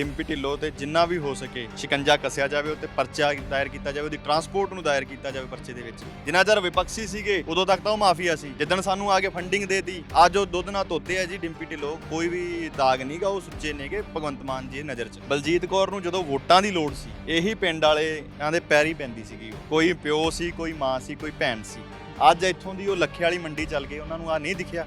ਡਿੰਪੀ ਢਿੱਲੋਂ ਤੇ ਜਿੰਨਾ ਵੀ ਹੋ ਸਕੇ ਸ਼ਿਕੰਜਾ ਕੱਸਿਆ ਜਾਵੇ, ਉੱਤੇ ਪਰਚਾ ਦਾਇਰ ਕੀਤਾ ਜਾਵੇ, ਉਹਦੀ ਟਰਾਂਸਪੋਰਟ ਨੂੰ ਦਾਇਰ ਕੀਤਾ ਜਾਵੇ ਪਰਚੇ ਦੇ ਵਿੱਚ। ਜਿੰਨਾ ਚਿਰ ਵਿਪਕਸ਼ੀ ਸੀਗੇ, ਉਦੋਂ ਤੱਕ ਤਾਂ ਉਹ ਮਾਫੀਆ ਸੀ। ਜਿੱਦਣ ਸਾਨੂੰ ਆ ਕੇ ਫੰਡਿੰਗ ਦੇਤੀ, ਅੱਜ ਉਹ ਦੁੱਧ ਨਾਲ ਧੋਤੇ ਆ ਜੀ ਡਿੰਪੀ ਢਿੱਲੋਂ ਕੋਈ ਵੀ ਦਾਗ ਨਹੀਂਗਾ ਉਹ ਸੁੱਚੇ ਨੇਗੇ, ਭਗਵੰਤ ਮਾਨ ਜੀ ਨਜ਼ਰ 'ਚ। ਬਲਜੀਤ ਕੌਰ ਨੂੰ ਜਦੋਂ ਵੋਟਾਂ ਦੀ ਲੋੜ ਸੀ, ਇਹੀ ਪਿੰਡ ਵਾਲੇ ਦੇ ਪੈਰੀ ਪੈਂਦੀ ਸੀਗੀ ਕੋਈ ਪਿਓ ਸੀ, ਕੋਈ ਮਾਂ ਸੀ, ਕੋਈ ਭੈਣ ਸੀ। ਅੱਜ ਇੱਥੋਂ ਦੀ ਉਹ ਲੱਖੇ ਵਾਲੀ ਮੰਡੀ ਚੱਲ ਗਏ ਉਹਨਾਂ ਨੂੰ ਆ ਨਹੀਂ ਦਿਖਿਆ।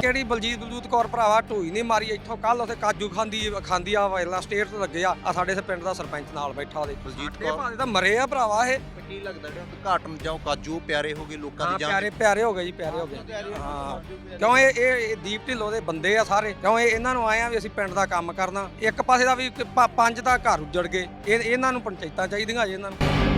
ਕਿਹੜੀ ਬਲਜੀਤ ਬਲਜੂਤ ਕੌਰ ਭਰਾਵਾ ਢੋਈ ਨਹੀਂ ਮਾਰੀ ਇੱਥੋਂ ਕੱਲ ਉਥੇ ਕਾਜੂ ਖਾਂਦੀ ਖਾਂਦੀ ਆ ਵਾਇਰਲਾ ਸਟੇਟ ਤੋਂ ਲੱਗੇ ਆ ਆ ਸਾਡੇ ਇਸ ਪਿੰਡ ਦਾ ਸਰਪੰਚ ਨਾਲ ਬੈਠਾ ਉਹਦੇ। ਬਲਜੀਤ ਕੌਰ? ਭਾਵੇਂ ਤਾਂ ਮਰੇ ਆ ਭਰਾਵਾ ਇਹ। ਕੀ ਲੱਗਦਾ ਜਿਹੜਾ ਘਾਟਮ ਜਾਂ ਕਾਜੂ ਪਿਆਰੇ ਹੋ ਗਏ ਲੋਕਾਂ ਦੀ ਜਾਨ ਪਿਆਰੇ ਪਿਆਰੇ ਹੋ ਗਏ ਜੀ ਪਿਆਰੇ ਹੋ ਗਏ। ਹਾਂ ਕਿਉਂ ਇਹ ਇਹ ਦੀਪ ਢਿੱਲੋਂ ਦੇ ਬੰਦੇ ਆ ਸਾਰੇ। ਕਿਉਂ ਇਹ ਇਹਨਾਂ ਨੂੰ ਆਏ ਆ ਵੀ ਅਸੀਂ ਪਿੰਡ ਦਾ ਕੰਮ ਕਰਨਾ। ਇੱਕ ਪਾਸੇ ਦਾ ਵੀ ਪੰਜ ਦਾ ਘਰ ਉੱਜੜ ਗਏ। ਇਹ ਇਹਨਾਂ ਨੂੰ ਪੰਚਾਇਤਾਂ ਚਾਹੀਦੀਆਂ ਜੀ ਇਹਨਾਂ ਨੂੰ।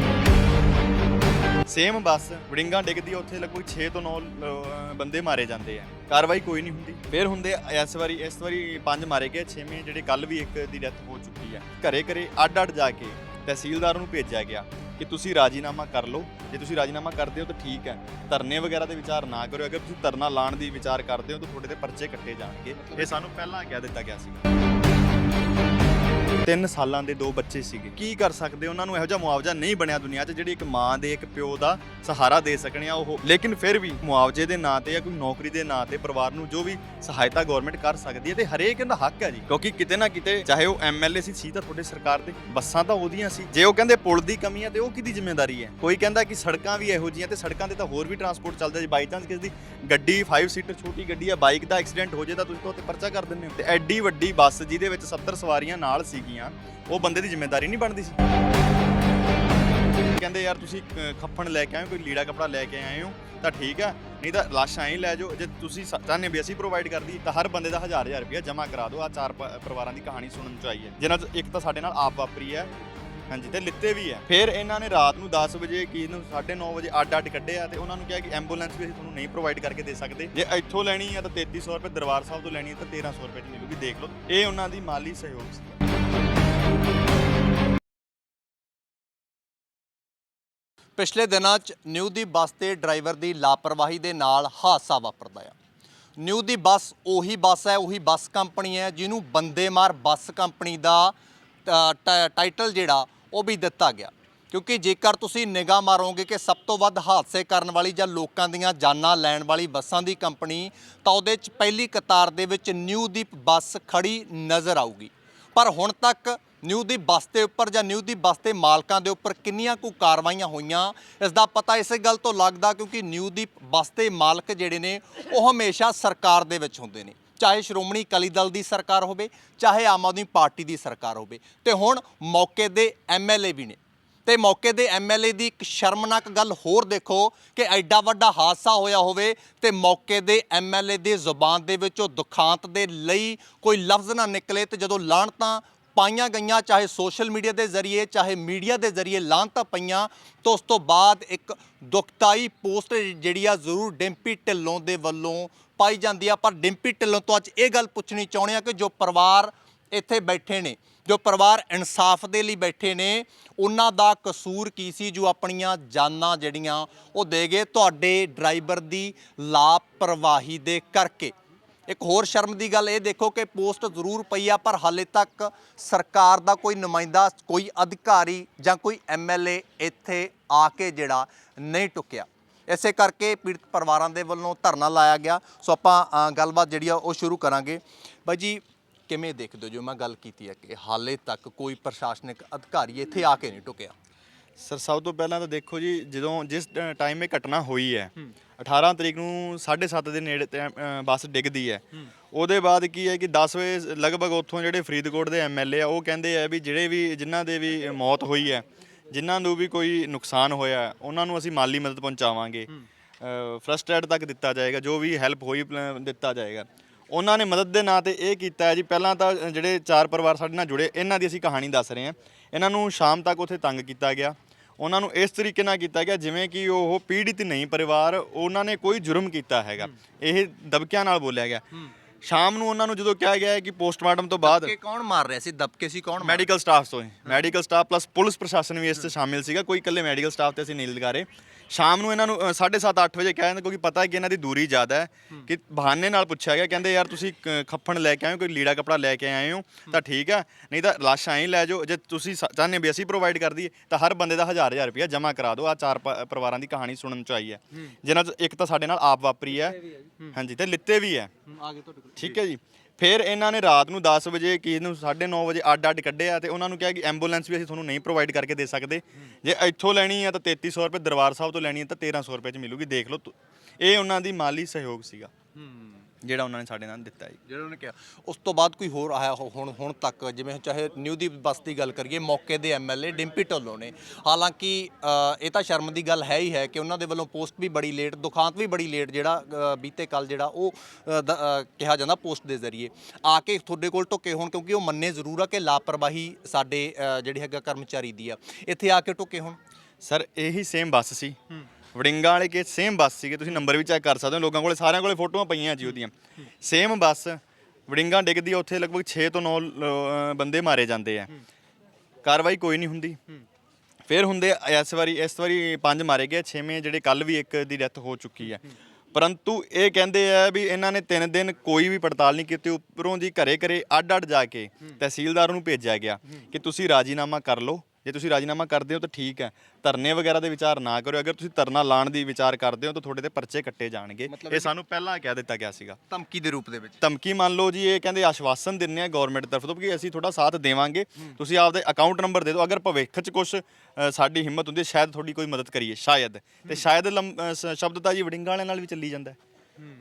ਸੇਮ ਬੱਸ ਵੜਿੰਗਾ ਡਿੱਗਦੀ ਆ, ਉੱਥੇ ਲਗਭਗ ਕੋਈ 6 ਤੋਂ 9 ਬੰਦੇ ਮਾਰੇ ਜਾਂਦੇ ਆ। ਕਾਰਵਾਈ ਕੋਈ ਨਹੀਂ ਹੁੰਦੀ। ਫਿਰ ਹੁੰਦੇ ਆ, ਇਸ ਵਾਰੀ ਇਸ ਵਾਰੀ ਪੰਜ ਮਾਰੇ ਗਏ ਛੇਵੇਂ ਜਿਹੜੇ ਕੱਲ ਵੀ ਇੱਕ ਦੀ ਡੈਥ ਹੋ ਚੁੱਕੀ ਹੈ ਘਰੇ ਘਰੇ ਅੱਡ ਅੱਡ ਜਾ ਕੇ ਤਹਿਸੀਲਦਾਰ ਨੂੰ ਭੇਜਿਆ ਗਿਆ ਕਿ ਤੁਸੀਂ ਰਾਜੀਨਾਮਾ ਕਰ ਲਓ। ਜੇ ਤੁਸੀਂ ਰਾਜੀਨਾਮਾ ਕਰਦੇ ਹੋ ਤਾਂ ਠੀਕ ਹੈ। ਧਰਨੇ ਵਗੈਰਾ ਦੇ ਵਿਚਾਰ ਨਾ ਕਰੋ ਅਗਰ ਤੁਸੀਂ ਧਰਨਾ ਲਾਣ ਦੀ ਵਿਚਾਰ ਕਰਦੇ ਹੋ ਤਾਂ ਤੁਹਾਡੇ ਤੇ ਪਰਚੇ ਕੱਟੇ ਜਾਣਗੇ। ਇਹ ਸਾਨੂੰ ਪਹਿਲਾਂ ਕਹਿ ਦਿੱਤਾ ਗਿਆ ਸੀ। ਤਿੰਨ ਸਾਲਾਂ ਦੇ ਦੋ ਬੱਚੇ ਸੀਗੇ। ਕੀ ਕਰ ਸਕਦੇ? ਉਹਨਾਂ ਨੂੰ ਇਹੋ ਜਿਹਾ ਮੁਆਵਜ਼ਾ ਨਹੀਂ ਬਣਿਆ ਦੁਨੀਆ 'ਚ ਜਿਹੜੀ ਇੱਕ ਮਾਂ ਦੇ, ਇੱਕ ਪਿਓ ਦਾ ਸਹਾਰਾ ਦੇ ਸਕਣ ਆ ਉਹ। ਲੇਕਿਨ ਫਿਰ ਵੀ ਮੁਆਵਜ਼ੇ ਦੇ ਨਾਂ ਤੇ ਜਾਂ ਕੋਈ ਨੌਕਰੀ ਦੇ ਨਾਂ ਤੇ ਪਰਿਵਾਰ ਨੂੰ ਜੋ ਵੀ ਸਹਾਇਤਾ ਗਵਰਨਮੈਂਟ ਕਰ ਸਕਦੀ ਹੈ, ਤੇ ਹਰੇਕ ਦਾ ਹੱਕ ਹੈ ਜੀ। ਕਿਉਂਕਿ ਕਿਤੇ ਨਾ ਕਿਤੇ ਚਾਹੇ ਉਹ ਐਮਐਲਏ ਸੀ ਸੀ ਤਾਂ ਤੁਹਾਡੇ ਸਰਕਾਰ ਦੇ ਬੱਸਾਂ ਤਾਂ ਉਹਦੀਆਂ ਸੀ। ਜੇ ਉਹ ਕਹਿੰਦੇ ਪੁਲ ਦੀ ਕਮੀ ਹੈ, ਤੇ ਉਹ ਕਿਹਦੀ ਜ਼ਿੰਮੇਵਾਰੀ ਹੈ? ਕੋਈ ਕਹਿੰਦਾ ਕਿ ਸੜਕਾਂ ਵੀ ਇਹੋ ਜਿਹੀਆਂ ਤੇ ਸੜਕਾਂ ਤੇ ਤਾਂ ਹੋਰ ਵੀ ਟਰਾਂਸਪੋਰਟ ਚੱਲਦਾ ਜੀ ਬਾਈ ਚਾਂਸ ਕਿਸੇ ਦੀ ਗੱਡੀ 5 ਸੀਟਰ ਛੋਟੀ ਗੱਡੀ ਆ ਬਾਈਕ ਦਾ ਐਕਸੀਡੈਂਟ ਹੋ ਜੇ ਤਾਂ ਤੁਸੀਂ ਤਾਂ ਉੱਤੇ ਪਰਚਾ ਕਰ ਦਿੰਦੇ ਹੋ। ਤੇ ਐਡੀ ਵੱਡੀ ਬੱਸ ਜਿਹਦੇ ਵਿੱਚ 70 ਸਵਾਰੀਆਂ ਨਾਲ ਸੀਗੀਆਂ ਉਹ ਬੰਦੇ ਦੀ ਜ਼ਿੰਮੇਵਾਰੀ ਨਹੀਂ ਬਣਦੀ ਸੀ। ਕਹਿੰਦੇ ਯਾਰ ਤੁਸੀਂ ਅਹ, ਖੱਫਣ ਲੈ ਕੇ ਆਏ ਹੋ ਕੋਈ ਲੀੜਾ ਕਪੜਾ ਲੈ ਕੇ ਆਏ ਹੋ ਤਾਂ ਠੀਕ ਆ ਨਹੀਂ ਤਾਂ ਲਾਸ਼ਾਂ ਹੀ ਲੈ ਜਾਓ ਜੇ ਤੁਸੀਂ ਸ- ਚਾਹੁੰਦੇ ਵੀ ਅਸੀਂ ਪ੍ਰੋਵਾਈਡ ਕਰ ਦਈਏ ਤਾਂ ਹਰ ਬੰਦੇ ਦਾ ਹਜ਼ਾਰ ਹਜ਼ਾਰ ਰੁਪਇਆ ਜਮ੍ਹਾਂ ਕਰਾ ਦਿਓ। ਆ ਚਾਰ ਪ- ਪਰਿਵਾਰਾਂ ਦੀ ਕਹਾਣੀ ਸੁਣਨ ਚ ਆਈ ਹੈ। ਜਿਨ੍ਹਾਂ ਚ ਇੱਕ ਤਾਂ ਸਾਡੇ ਨਾਲ ਆਪ ਵਾਪਰੀ ਹੈ ਹਾਂਜੀ ਤੇ ਲਿੱਤੇ ਵੀ ਹੈ। ਫਿਰ ਇਹਨਾਂ ਨੇ ਰਾਤ ਨੂੰ 10 ਵਜੇ ਕੀ ਨੂੰ 9:30 ਵਜੇ ਅੱਡ ਅੱਡ ਕੱਢਿਆ ਤੇ ਉਹਨਾਂ ਨੂੰ ਕਿਹਾ ਕਿ ਐਂਬੂਲੈਂਸ ਵੀ ਅਸੀਂ ਤੁਹਾਨੂੰ ਨਹੀਂ ਪ੍ਰੋਵਾਈਡ ਕਰਕੇ ਦੇ ਸਕਦੇ। ਜੇ ਇੱਥੋਂ ਲੈਣੀ ਹੈ ਤਾਂ 3300 ਰੁਪਏ ਦਰਬਾਰ ਸਾਹਿਬ ਤੋਂ ਲੈਣੀ ਹੈ ਤਾਂ 1300 ਰੁਪਏ ਦੀ ਮਿਲੂਗੀ ਦੇਖ ਲਓ। ਇਹ ਉਹਨਾਂ ਦੀ ਮਾਲੀ ਸਹਿਯੋਗ ਸੀ। ਪਿਛਲੇ ਦਿਨਾਂ 'ਚ ਨਿਊ ਦੀ ਬੱਸ ਤੇ ਡਰਾਈਵਰ ਦੀ ਲਾਪਰਵਾਹੀ ਦੇ ਨਾਲ ਹਾਦਸਾ ਵਾਪਰਦਾ ਆ। ਨਿਊ ਦੀ ਬੱਸ ਉਹੀ ਬੱਸ ਹੈ ਉਹੀ ਬੱਸ ਕੰਪਨੀ ਹੈ ਜਿਹਨੂੰ ਬੰਦੇਮਾਰ ਬੱਸ ਕੰਪਨੀ ਦਾ ਅ, ਟਾਈਟਲ ਜਿਹੜਾ ਉਹ ਵੀ ਦਿੱਤਾ ਗਿਆ। ਕਿਉਂਕਿ ਜੇਕਰ ਤੁਸੀਂ ਨਿਗਾਹ ਮਾਰੋਗੇ ਕਿ ਸਭ ਤੋਂ ਵੱਧ ਹਾਦਸੇ ਕਰਨ ਵਾਲੀ ਜਾਂ ਲੋਕਾਂ ਦੀਆਂ ਜਾਨਾਂ ਲੈਣ ਵਾਲੀ ਬੱਸਾਂ ਦੀ ਕੰਪਨੀ ਤਾਂ ਉਹਦੇ 'ਚ ਪਹਿਲੀ ਕਤਾਰ ਦੇ ਵਿੱਚ ਨਿਊ ਦੀ ਬੱਸ ਖੜੀ ਨਜ਼ਰ ਆਊਗੀ। ਪਰ ਹੁਣ ਤੱਕ ਨਿਊ ਦੀ ਬੱਸ ਦੇ ਉੱਪਰ ਜਾਂ ਨਿਊ ਦੀ ਬੱਸ ਦੇ ਮਾਲਕਾਂ ਦੇ ਉੱਪਰ ਕਿੰਨੀਆਂ ਕੁ ਕਾਰਵਾਈਆਂ ਹੋਈਆਂ? ਇਸ ਦਾ ਪਤਾ ਇਸੇ ਗੱਲ ਤੋਂ ਲੱਗਦਾ ਕਿਉਂਕਿ ਨਿਊ ਦੀ ਬੱਸ ਦੇ ਮਾਲਕ ਜਿਹੜੇ ਨੇ, ਉਹ ਹਮੇਸ਼ਾ ਸਰਕਾਰ ਦੇ ਵਿੱਚ ਹੁੰਦੇ ਨੇ। ਚਾਹੇ ਸ਼੍ਰੋਮਣੀ ਅਕਾਲੀ ਦਲ ਦੀ ਸਰਕਾਰ ਹੋਵੇ, ਚਾਹੇ ਆਮ ਆਦਮੀ ਪਾਰਟੀ ਦੀ ਸਰਕਾਰ ਹੋਵੇ। ਤੇ ਹੁਣ ਮੌਕੇ ਦੇ ਐਮਐਲਏ ਵੀ ਨੇ। ਤੇ ਮੌਕੇ ਦੇ ਐਮਐਲਏ ਦੀ ਇੱਕ ਸ਼ਰਮਨਾਕ ਗੱਲ ਹੋਰ ਦੇਖੋ ਕਿ ਐਡਾ ਵੱਡਾ ਹਾਦਸਾ ਹੋਇਆ ਹੋਵੇ ਤੇ ਮੌਕੇ ਦੇ ਐਮਐਲਏ ਦੀ ਜ਼ੁਬਾਨ ਦੇ ਵਿੱਚੋਂ ਦੁਖਾਂਤ ਦੇ ਲਈ ਕੋਈ ਲਫ਼ਜ਼ ਨਾ ਨਿਕਲੇ ਤੇ ਜਦੋਂ ਲਾਹਣਤਾਂ ਪਾਈਆਂ ਗਈਆਂ, ਚਾਹੇ ਸੋਸ਼ਲ ਮੀਡੀਆ ਦੇ ਜ਼ਰੀਏ, ਚਾਹੇ ਮੀਡੀਆ ਦੇ ਜ਼ਰੀਏ ਲਾਹਣਤਾਂ ਪਈਆਂ, ਤਾਂ ਉਸ ਤੋਂ ਬਾਅਦ ਇੱਕ ਦੁਖਦਾਈ ਪੋਸਟ ਜਿਹੜੀ ਆ, ਜ਼ਰੂਰ ਡਿੰਪੀ ਢਿੱਲੋਂ ਦੇ ਵੱਲੋਂ ਪਾਈ ਜਾਂਦੀ ਆ। ਪਰ ਡਿੰਪੀ ਢਿੱਲੋਂ ਤੋਂ ਅੱਜ ਇਹ ਗੱਲ ਪੁੱਛਣੀ ਚਾਹੁੰਦੇ ਆ ਕਿ ਜੋ ਪਰਿਵਾਰ ਇੱਥੇ ਬੈਠੇ ਨੇ, ਜੋ ਪਰਿਵਾਰ ਇਨਸਾਫ ਦੇ ਲਈ ਬੈਠੇ ਨੇ, ਉਹਨਾਂ ਦਾ ਕਸੂਰ ਕੀ ਸੀ? ਜੋ ਆਪਣੀਆਂ ਜਾਨਾਂ ਜਿਹੜੀਆਂ ਉਹ ਦੇ ਗਏ ਤੁਹਾਡੇ ਡਰਾਈਵਰ ਦੀ ਲਾਪਰਵਾਹੀ ਦੇ ਕਰਕੇ। ਇੱਕ ਹੋਰ ਸ਼ਰਮ ਦੀ ਗੱਲ ਇਹ ਦੇਖੋ ਕਿ ਪੋਸਟ ਜ਼ਰੂਰ ਪਈ ਆ ਪਰ ਹਾਲੇ ਤੱਕ ਸਰਕਾਰ ਦਾ ਕੋਈ ਨੁਮਾਇੰਦਾ ਕੋਈ ਅਧਿਕਾਰੀ ਜਾਂ ਕੋਈ ਐਮਐਲਏ ਇੱਥੇ ਆ ਕੇ ਜਿਹੜਾ ਨਹੀਂ ਟੁਕਿਆ। ਇਸੇ ਕਰਕੇ ਪੀੜਤ ਪਰਿਵਾਰਾਂ ਦੇ ਵੱਲੋਂ ਧਰਨਾ ਲਾਇਆ ਗਿਆ। ਸੋ ਆਪਾਂ ਗੱਲਬਾਤ ਜਿਹੜੀ ਆ ਉਹ ਸ਼ੁਰੂ ਕਰਾਂਗੇ। ਬਾਈ ਜੀ ਕਿਵੇਂ ਦੇਖਦੇ ਹੋ ਜੋ ਮੈਂ ਗੱਲ ਕੀਤੀ ਹੈ ਕਿ ਹਾਲੇ ਤੱਕ ਕੋਈ ਪ੍ਰਸ਼ਾਸਨਿਕ ਅਧਿਕਾਰੀ ਇੱਥੇ ਆ ਕੇ ਨਹੀਂ ਟੁਕਿਆ? ਸਰ ਸਭ ਤੋਂ ਪਹਿਲਾਂ ਤਾਂ ਦੇਖੋ ਜੀ ਜਦੋਂ ਜਿਸ ਟਾਈਮ ਇਹ ਘਟਨਾ ਹੋਈ ਹੈ। 18 ਤਰੀਕ ਨੂੰ 7:30 ਦੇ ਨੇੜੇ ਤੇ, ਅ, ਬੱਸ ਡਿੱਗਦੀ ਹੈ। ਉਹਦੇ ਬਾਅਦ ਕੀ ਹੈ ਕਿ 10 ਵਜੇ ਲਗਭਗ ਉੱਥੋਂ ਜਿਹੜੇ ਫਰੀਦਕੋਟ ਦੇ ਐਮਐਲਏ ਆ ਉਹ ਕਹਿੰਦੇ ਆ ਵੀ ਜਿਹੜੇ ਵੀ ਜਿਨ੍ਹਾਂ ਦੇ ਵੀ ਮੌਤ ਹੋਈ ਹੈ ਜਿਨ੍ਹਾਂ ਨੂੰ ਵੀ ਕੋਈ ਨੁਕਸਾਨ ਹੋਇਆ ਹੈ, ਉਹਨਾਂ ਨੂੰ ਅਸੀਂ ਮਾਲੀ ਮਦਦ ਪਹੁੰਚਾਵਾਂਗੇ। ਫਸਟ ਐਡ ਤੱਕ ਦਿੱਤਾ ਜਾਏਗਾ ਜੋ ਵੀ ਹੈਲਪ ਹੋਈ ਪਲ- ਦਿੱਤਾ ਜਾਏਗਾ। ਉਹਨਾਂ ਨੇ ਮਦਦ ਦੇ ਨਾਂ ਤੇ ਇਹ ਕੀਤਾ ਹੈ ਜੀ ਪਹਿਲਾਂ ਤਾਂ ਜਿਹੜੇ ਚਾਰ ਪਰਿਵਾਰ ਸਾਡੇ ਨਾਲ ਜੁੜੇ ਇਹਨਾਂ ਦੀ ਅਸੀਂ ਕਹਾਣੀ ਦੱਸ ਰਹੇ ਹਾਂ। ਇਹਨਾਂ ਨੂੰ ਸ਼ਾਮ ਤੱਕ ਉੱਥੇ ਤੰਗ ਕੀਤਾ ਗਿਆ। ਉਹਨਾਂ ਨੂੰ ਇਸ ਤਰੀਕੇ ਨਾਲ ਕੀਤਾ ਗਿਆ ਜਿਵੇਂ ਕਿ ਉਹ ਪੀੜਿਤ ਨਹੀਂ ਪਰਿਵਾਰ ਉਹਨਾਂ ਨੇ ਕੋਈ ਜੁਰਮ ਕੀਤਾ ਹੈਗਾ। ਇਹ ਦਬਕਿਆਂ ਨਾਲ ਬੋਲਿਆ ਗਿਆ। ਸ਼ਾਮ ਨੂੰ ਉਹਨਾਂ ਨੂੰ ਜਦੋਂ ਕਿਹਾ ਗਿਆ ਹੈ ਕਿ ਪੋਸਟਮਾਰਟਮ ਤੋਂ ਬਾਅਦ ਕਿ ਕੌਣ ਮਾਰ ਰਿਹਾ ਸੀ? ਦਬਕੇ ਸੀ ਕੌਣ ਮਾਰ ਮੈਡੀਕਲ ਸਟਾਫ ਤੋਂ ਮੈਡੀਕਲ ਸਟਾਫ ਪਲੱਸ ਪੁਲਿਸ ਪ੍ਰਸ਼ਾਸਨ ਵੀ ਇਸ 'ਚ ਸ਼ਾਮਿਲ ਸੀਗਾ। ਕੋਈ ਇਕੱਲੇ ਮੈਡੀਕਲ ਸਟਾਫ ਤੇ ਅਸੀਂ ਨਹੀਂ ਲਗਾ ਰਹੇ। ਸ਼ਾਮ ਨੂੰ ਇਹਨਾਂ ਨੂੰ 7:30 8 ਵਜੇ ਕਹਿ ਦਿੰਦੇ ਕਿਉਂਕਿ ਪਤਾ ਹੈ ਕਿ ਇਹਨਾਂ ਦੀ ਦੂਰੀ ਜ਼ਿਆਦਾ ਹੈ। ਕਿ ਬਹਾਨੇ ਨਾਲ ਪੁੱਛਿਆ ਗਿਆ। ਕਹਿੰਦੇ ਯਾਰ ਤੁਸੀਂ ਕ- ਖੱਫਣ ਲੈ ਕੇ ਆਏ ਹੋ ਕੋਈ ਲੀੜਾ ਕਪੜਾ ਲੈ ਕੇ ਆਏ ਹੋ ਤਾਂ ਠੀਕ ਆ। ਨਹੀਂ ਤਾਂ ਲਾਸ਼ਾਂ ਹੀ ਲੈ ਜਾਓ। ਜੇ ਤੁਸੀਂ ਸ- ਚਾਹੁੰਦੇ ਵੀ ਅਸੀਂ ਪ੍ਰੋਵਾਈਡ ਕਰ ਦਈਏ ਤਾਂ ਹਰ ਬੰਦੇ ਦਾ 1000 1000 ਰੁਪਇਆ ਜਮ੍ਹਾਂ ਕਰਾ ਦਿਓ। ਆ ਚਾਰ ਪ- ਪਰਿਵਾਰਾਂ ਦੀ ਕਹਾਣੀ ਸੁਣਨ ਚ ਆਈ ਹੈ। ਜਿਨ੍ਹਾਂ ਚ ਇੱਕ ਤਾਂ ਸਾਡੇ ਨਾਲ ਆਪ ਵਾਪਰੀ ਹੈ। ਹਾਂਜੀ ਤੇ ਲਿੱਤੇ ਵੀ ਹੈ ਆ ਗਏ ਤੁਹਾਡੇ ਕੋਲ। ਠੀਕ ਹੈ ਜੀ। ਫਿਰ ਇਹਨਾਂ ਨੇ ਰਾਤ ਨੂੰ 10 ਵਜੇ, ਕੀ ਨੂੰ 9:30 ਵਜੇ ਅੱਡ ਅੱਡ ਕੱਢਿਆ ਤੇ ਉਹਨਾਂ ਨੂੰ ਕਿਹਾ ਕਿ ਐਂਬੂਲੈਂਸ ਵੀ ਅਸੀਂ ਤੁਹਾਨੂੰ ਨਹੀਂ ਪ੍ਰੋਵਾਈਡ ਕਰਕੇ ਦੇ ਸਕਦੇ। ਜੇ ਇੱਥੋਂ ਲੈਣੀ ਹੈ ਤਾਂ 3300 ਰੁਪਏ ਦਰਬਾਰ ਸਾਹਿਬ ਤੋਂ ਲੈਣੀ ਹੈ ਤਾਂ 1300 ਰੁਪਏ ਚ ਮਿਲੂਗੀ। ਦੇਖ ਲਓ ਇਹ ਉਹਨਾਂ ਦੀ ਮਾਲੀ ਸਹਿਯੋਗ ਸੀਗਾ। ਜਿਹੜਾ ਉਹਨਾਂ ਨੇ ਸਾਡੇ ਨਾਲ ਦਿੱਤਾ ਜੀ। ਜਿਹੜਾ ਉਹਨੇ ਕਿਹਾ। ਉਸ ਤੋਂ ਬਾਅਦ ਕੋਈ ਹੋਰ ਆਇਆ ਹੋ- ਹੁਣ ਹੁਣ ਤੱਕ ਜਿਵੇਂ ਚਾਹੇ ਨਿਊ ਦੀ ਬੱਸ ਦੀ ਗੱਲ ਕਰੀਏ ਮੌਕੇ ਦੇ ਐਮਐਲਏ ਡਿੰਪੀ ਢੱਲੋਂ ਨੇ। ਹਾਲਾਂਕਿ ਅ, ਇਹ ਤਾਂ ਸ਼ਰਮ ਦੀ ਗੱਲ ਹੈ ਹੀ ਹੈ ਕਿ ਉਹਨਾਂ ਦੇ ਵੱਲੋਂ ਪੋਸਟ ਵੀ ਬੜੀ ਲੇਟ ਦੁਖਾਂਤ ਵੀ ਬੜੀ ਲੇਟ ਜਿਹੜਾ ਅ, ਬੀਤੇ ਕੱਲ ਜਿਹੜਾ ਉਹ ਅ, ਦ- ਅ, ਕਿਹਾ ਜਾਂਦਾ ਪੋਸਟ ਦੇ ਜ਼ਰੀਏ। ਆ ਕੇ ਤੁਹਾਡੇ ਕੋਲ ਟੁੱਕੇ ਹੋਣ ਕਿਉਂਕਿ ਉਹ ਮੰਨੇ ਜ਼ਰੂਰ ਆ ਕਿ ਲਾਪਰਵਾਹੀ ਸਾਡੇ ਅ, ਜਿਹੜੇ ਹੈਗਾ ਕਰਮਚਾਰੀ ਦੀ ਆ। ਇੱਥੇ ਆ ਕੇ ਟੁੱਕੇ ਹੋਣ? ਸਰ ਇਹੀ ਸੇਮ ਬੱਸ ਸੀ। ਵੜਿੰਗਾ ਵਾਲੇ ਕੇ ਸੇਮ ਬੱਸ ਸੀਗੇ, ਤੁਸੀਂ ਨੰਬਰ ਵੀ ਚੈੱਕ ਕਰ ਸਕਦੇ ਹੋ, ਲੋਕਾਂ ਕੋਲੇ ਸਾਰਿਆਂ ਕੋਲੇ ਫੋਟੋਆਂ ਪਈਆਂ ਜੀ ਉਹਦੀਆਂ। ਸੇਮ ਬੱਸ, ਵੜਿੰਗਾ ਡਿੱਗਦੀ ਆ, ਉੱਥੇ ਲਗਭਗ 6 ਤੋਂ 9 ਬੰਦੇ ਮਾਰੇ ਜਾਂਦੇ ਆ। ਕਾਰਵਾਈ ਕੋਈ ਨਹੀਂ ਹੁੰਦੀ। ਫਿਰ ਹੁੰਦੇ ਇਸ ਵਾਰੀ ਇਸ ਵਾਰੀ ਪੰਜ ਮਾਰੇ ਗਏ, ਛੇਵੇਂ ਜਿਹੜੇ ਕੱਲ ਵੀ ਇੱਕ ਦੀ ਡੈਥ ਹੋ ਚੁੱਕੀ ਹੈ ਪਰੰਤੂ ਇਹ ਕਹਿੰਦੇ ਆ ਵੀ ਇਹਨਾਂ ਨੇ ਤਿੰਨ ਦਿਨ ਕੋਈ ਵੀ ਪੜਤਾਲ ਨਹੀਂ ਕੀਤੀ, ਉੱਪਰੋਂ ਦੀ ਘਰੇ ਘਰੇ ਅੱਡ ਅੱਡ ਜਾ ਕੇ ਤਹਿਸੀਲਦਾਰ ਨੂੰ ਭੇਜਿਆ ਗਿਆ ਕਿ ਤੁਸੀਂ ਰਾਜੀਨਾਮਾ ਕਰ ਲਓ ਜੇ ਤੁਸੀਂ ਰਾਜੀਨਾਮਾ ਕਰਦੇ ਹੋ ਤਾਂ ਠੀਕ ਹੈ। ਧਰਨੇ ਵਗੈਰਾ ਦੇ ਵਿਚਾਰ ਨਾ ਕਰੋ ਅਗਰ ਤੁਸੀਂ ਧਰਨਾ ਲਾਣ ਦੀ ਵਿਚਾਰ ਕਰਦੇ ਹੋ ਤਾਂ ਤੁਹਾਡੇ ਤੇ ਪਰਚੇ ਕੱਟੇ ਜਾਣਗੇ। ਇਹ ਸਾਨੂੰ ਪਹਿਲਾਂ ਕਹਿ ਦਿੱਤਾ ਗਿਆ ਸੀਗਾ। ਧਮਕੀ ਦੇ ਰੂਪ ਦੇ ਵਿੱਚ। ਧਮਕੀ ਮੰਨ ਲਓ ਜੀ ਇਹ ਕਹਿੰਦੇ ਆਸ਼ਵਾਸਨ ਦਿੰਨੇ ਆ ਗਵਰਨਮੈਂਟ ਤਰਫ ਤੋਂ ਕਿ ਅਸੀਂ ਤੁਹਾਡਾ ਸਾਥ ਦੇਵਾਂਗੇ। ਤੁਸੀਂ ਆਪਦੇ ਅਕਾਊਂਟ ਨੰਬਰ ਦੇ ਦਿਓ। ਅਗਰ ਭਵਿੱਖ 'ਚ ਕੁਝ ਸਾਡੀ ਹਿੰਮਤ ਹੁੰਦੀ ਹੈ, ਸ਼ਾਇਦ ਤੁਹਾਡੀ ਕੋਈ ਮਦਦ ਕਰੀਏ। ਸ਼ਾਇਦ। ਤੇ ਸ਼ਾਇਦ ਸ਼ਬਦ ਤਾਂ ਜੀ ਵੜਿੰਗਾ ਵਾਲਿਆਂ ਨਾਲ ਵੀ ਚੱਲੀ ਜਾਂਦਾ ਹੈ।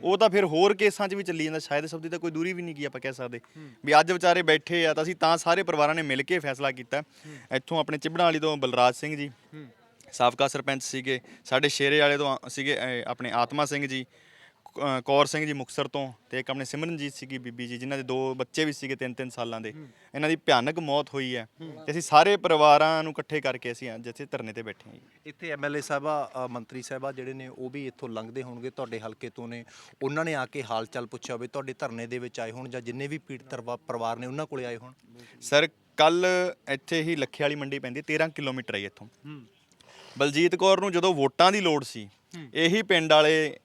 ਉਹ ਤਾਂ ਫਿਰ ਹੋਰ ਕੇਸਾਂ 'ਚ ਵੀ ਚੱਲੀ ਜਾਂਦਾ ਸ਼ਾਇਦ ਸ਼ਬਦ ਦੀ ਤਾਂ ਕੋਈ ਦੂਰੀ ਵੀ ਨਹੀਂ ਕੀ ਆਪਾਂ ਕਹਿ ਸਕਦੇ। ਵੀ ਅੱਜ ਵਿਚਾਰੇ ਬੈਠੇ ਆ ਤਾਂ ਅਸੀਂ ਤਾਂ ਸਾਰੇ ਪਰਿਵਾਰਾਂ ਨੇ ਮਿਲ ਕੇ ਫੈਸਲਾ ਕੀਤਾ। ਇੱਥੋਂ ਆਪਣੇ ਚਿਬੜਾਂ ਵਾਲੀ ਤੋਂ ਬਲਰਾਜ ਸਿੰਘ ਜੀ। ਸਾਬਕਾ ਸਰਪੰਚ ਸੀਗੇ ਸਾਡੇ ਸ਼ੇਰੇ ਵਾਲੇ ਤੋਂ ਸੀਗੇ ਆਪਣੇ ਆਤਮਾ ਸਿੰਘ ਜੀ। ਕੌਰ ਸਿੰਘ ਜੀ ਮੁਕਸਰ ਤੋਂ ਤੇ ਇੱਕ ਆਪਣੇ ਸਿਮਰਨਜੀਤ ਸੀਗੀ ਬੀਬੀ ਜੀ ਜਿਨ੍ਹਾਂ ਦੇ ਦੋ ਬੱਚੇ ਵੀ ਸੀਗੇ ਤਿੰਨ ਤਿੰਨ ਸਾਲਾਂ ਦੇ। ਇਹਨਾਂ ਦੀ ਭਿਆਨਕ ਮੌਤ ਹੋਈ ਹੈ ਤੇ ਅਸੀਂ ਸਾਰੇ ਪਰਿਵਾਰਾਂ ਨੂੰ ਇਕੱਠੇ ਕਰਕੇ ਅਸੀਂ ਅੱਜ ਇੱਥੇ ਧਰਨੇ ਤੇ ਬੈਠੇ ਹਾਂ ਜੀ। ਇੱਥੇ ਐਮਐਲਏ ਸਾਹਿਬਾ ਮੰਤਰੀ ਸਾਹਿਬਾ ਜਿਹੜੇ ਨੇ ਉਹ ਵੀ ਇੱਥੋਂ ਲੰਘਦੇ ਹੋਣਗੇ ਤੁਹਾਡੇ ਹਲਕੇ ਤੋਂ ਨੇ। ਉਹਨਾਂ ਨੇ ਆ ਕੇ ਹਾਲ ਚਾਲ ਪੁੱਛਿਆ ਹੋਵੇ ਤੁਹਾਡੇ ਧਰਨੇ ਦੇ ਵਿੱਚ ਆਏ ਹੋਣ ਜਾਂ ਜਿੰਨੇ ਵੀ ਪੀੜਤ ਪਰਿਵਾ- ਪਰਿਵਾਰ ਨੇ ਉਹਨਾਂ ਕੋਲੇ ਆਏ ਹੋਣ? ਸਰ ਕੱਲ ਇੱਥੇ ਹੀ ਲੱਖੇ ਵਾਲੀ ਮੰਡੀ ਪੈਂਦੀ ਹੈ, 13 ਕਿਲੋਮੀਟਰ ਹੈ ਜੀ ਇੱਥੋਂ। ਬਲਜੀਤ ਕੌਰ ਨੂੰ ਜਦੋਂ ਵੋਟਾਂ ਦੀ ਲੋੜ ਸੀ ਇਹੀ ਪਿੰਡ ਵਾਲੇ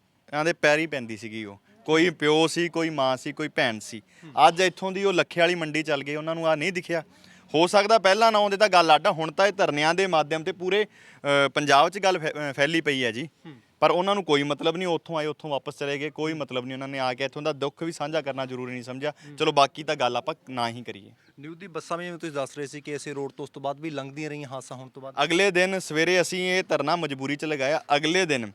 ਦੇ ਪੈਰੀ ਪੈਂਦੀ ਸੀਗੀ ਉਹ। ਕੋਈ ਪਿਓ ਸੀ ਕੋਈ ਮਾਂ ਸੀ ਕੋਈ ਭੈਣ ਸੀ। ਅੱਜ ਇੱਥੋਂ ਦੀ ਉਹ ਲੱਖੇ ਵਾਲੀ ਮੰਡੀ ਚੱਲ ਗਏ ਉਹਨਾਂ ਨੂੰ ਆ ਨਹੀਂ ਦਿਖਿਆ। ਹੋ ਸਕਦਾ ਪਹਿਲਾਂ ਨਾ ਆਉਂਦੇ ਤਾਂ ਗੱਲ ਆਡਾ ਹੁਣ ਤਾਂ ਇਹ ਧਰਨਿਆਂ ਦੇ ਮਾਧਿਅਮ ਤੇ ਪੂਰੇ ਅ, ਪੰਜਾਬ 'ਚ ਗੱਲ ਫੈ- ਅ, ਫੈਲੀ ਪਈ ਹੈ ਜੀ। ਪਰ ਉਹਨਾਂ ਨੂੰ ਕੋਈ ਮਤਲਬ ਨਹੀਂ ਉੱਥੋਂ ਆਏ ਉੱਥੋਂ ਵਾਪਸ ਚਲੇ ਗਏ ਕੋਈ ਮਤਲਬ ਨਹੀਂ ਉਹਨਾਂ ਨੇ ਆ ਕੇ ਇੱਥੋਂ ਦਾ ਦੁੱਖ ਵੀ ਸਾਂਝਾ ਕਰਨਾ ਜ਼ਰੂਰੀ ਨਹੀਂ ਸਮਝਿਆ। ਚਲੋ ਬਾਕੀ ਤਾਂ ਗੱਲ ਆਪਾਂ ਨਾ ਹੀ ਕਰੀਏ। ਨਿਊ ਦੀ ਬੱਸਾਂ ਵੀ ਜਿਵੇਂ ਤੁਸੀਂ ਦੱਸ ਰਹੇ ਸੀ ਕਿ ਇਸੇ ਰੋਡ ਤੋਂ ਉਸ ਤੋਂ ਬਾਅਦ ਵੀ ਲੰਘਦੀਆਂ ਰਹੀਆਂ ਹਾਦਸਾ ਹੋਣ ਤੋਂ ਬਾਅਦ। ਅਗਲੇ ਦਿਨ ਸਵੇਰੇ ਅਸੀਂ ਇਹ ਧਰਨਾ ਮਜਬੂਰੀ 'ਚ ਲਗਾਇਆ। ਅਗਲੇ ਦਿਨ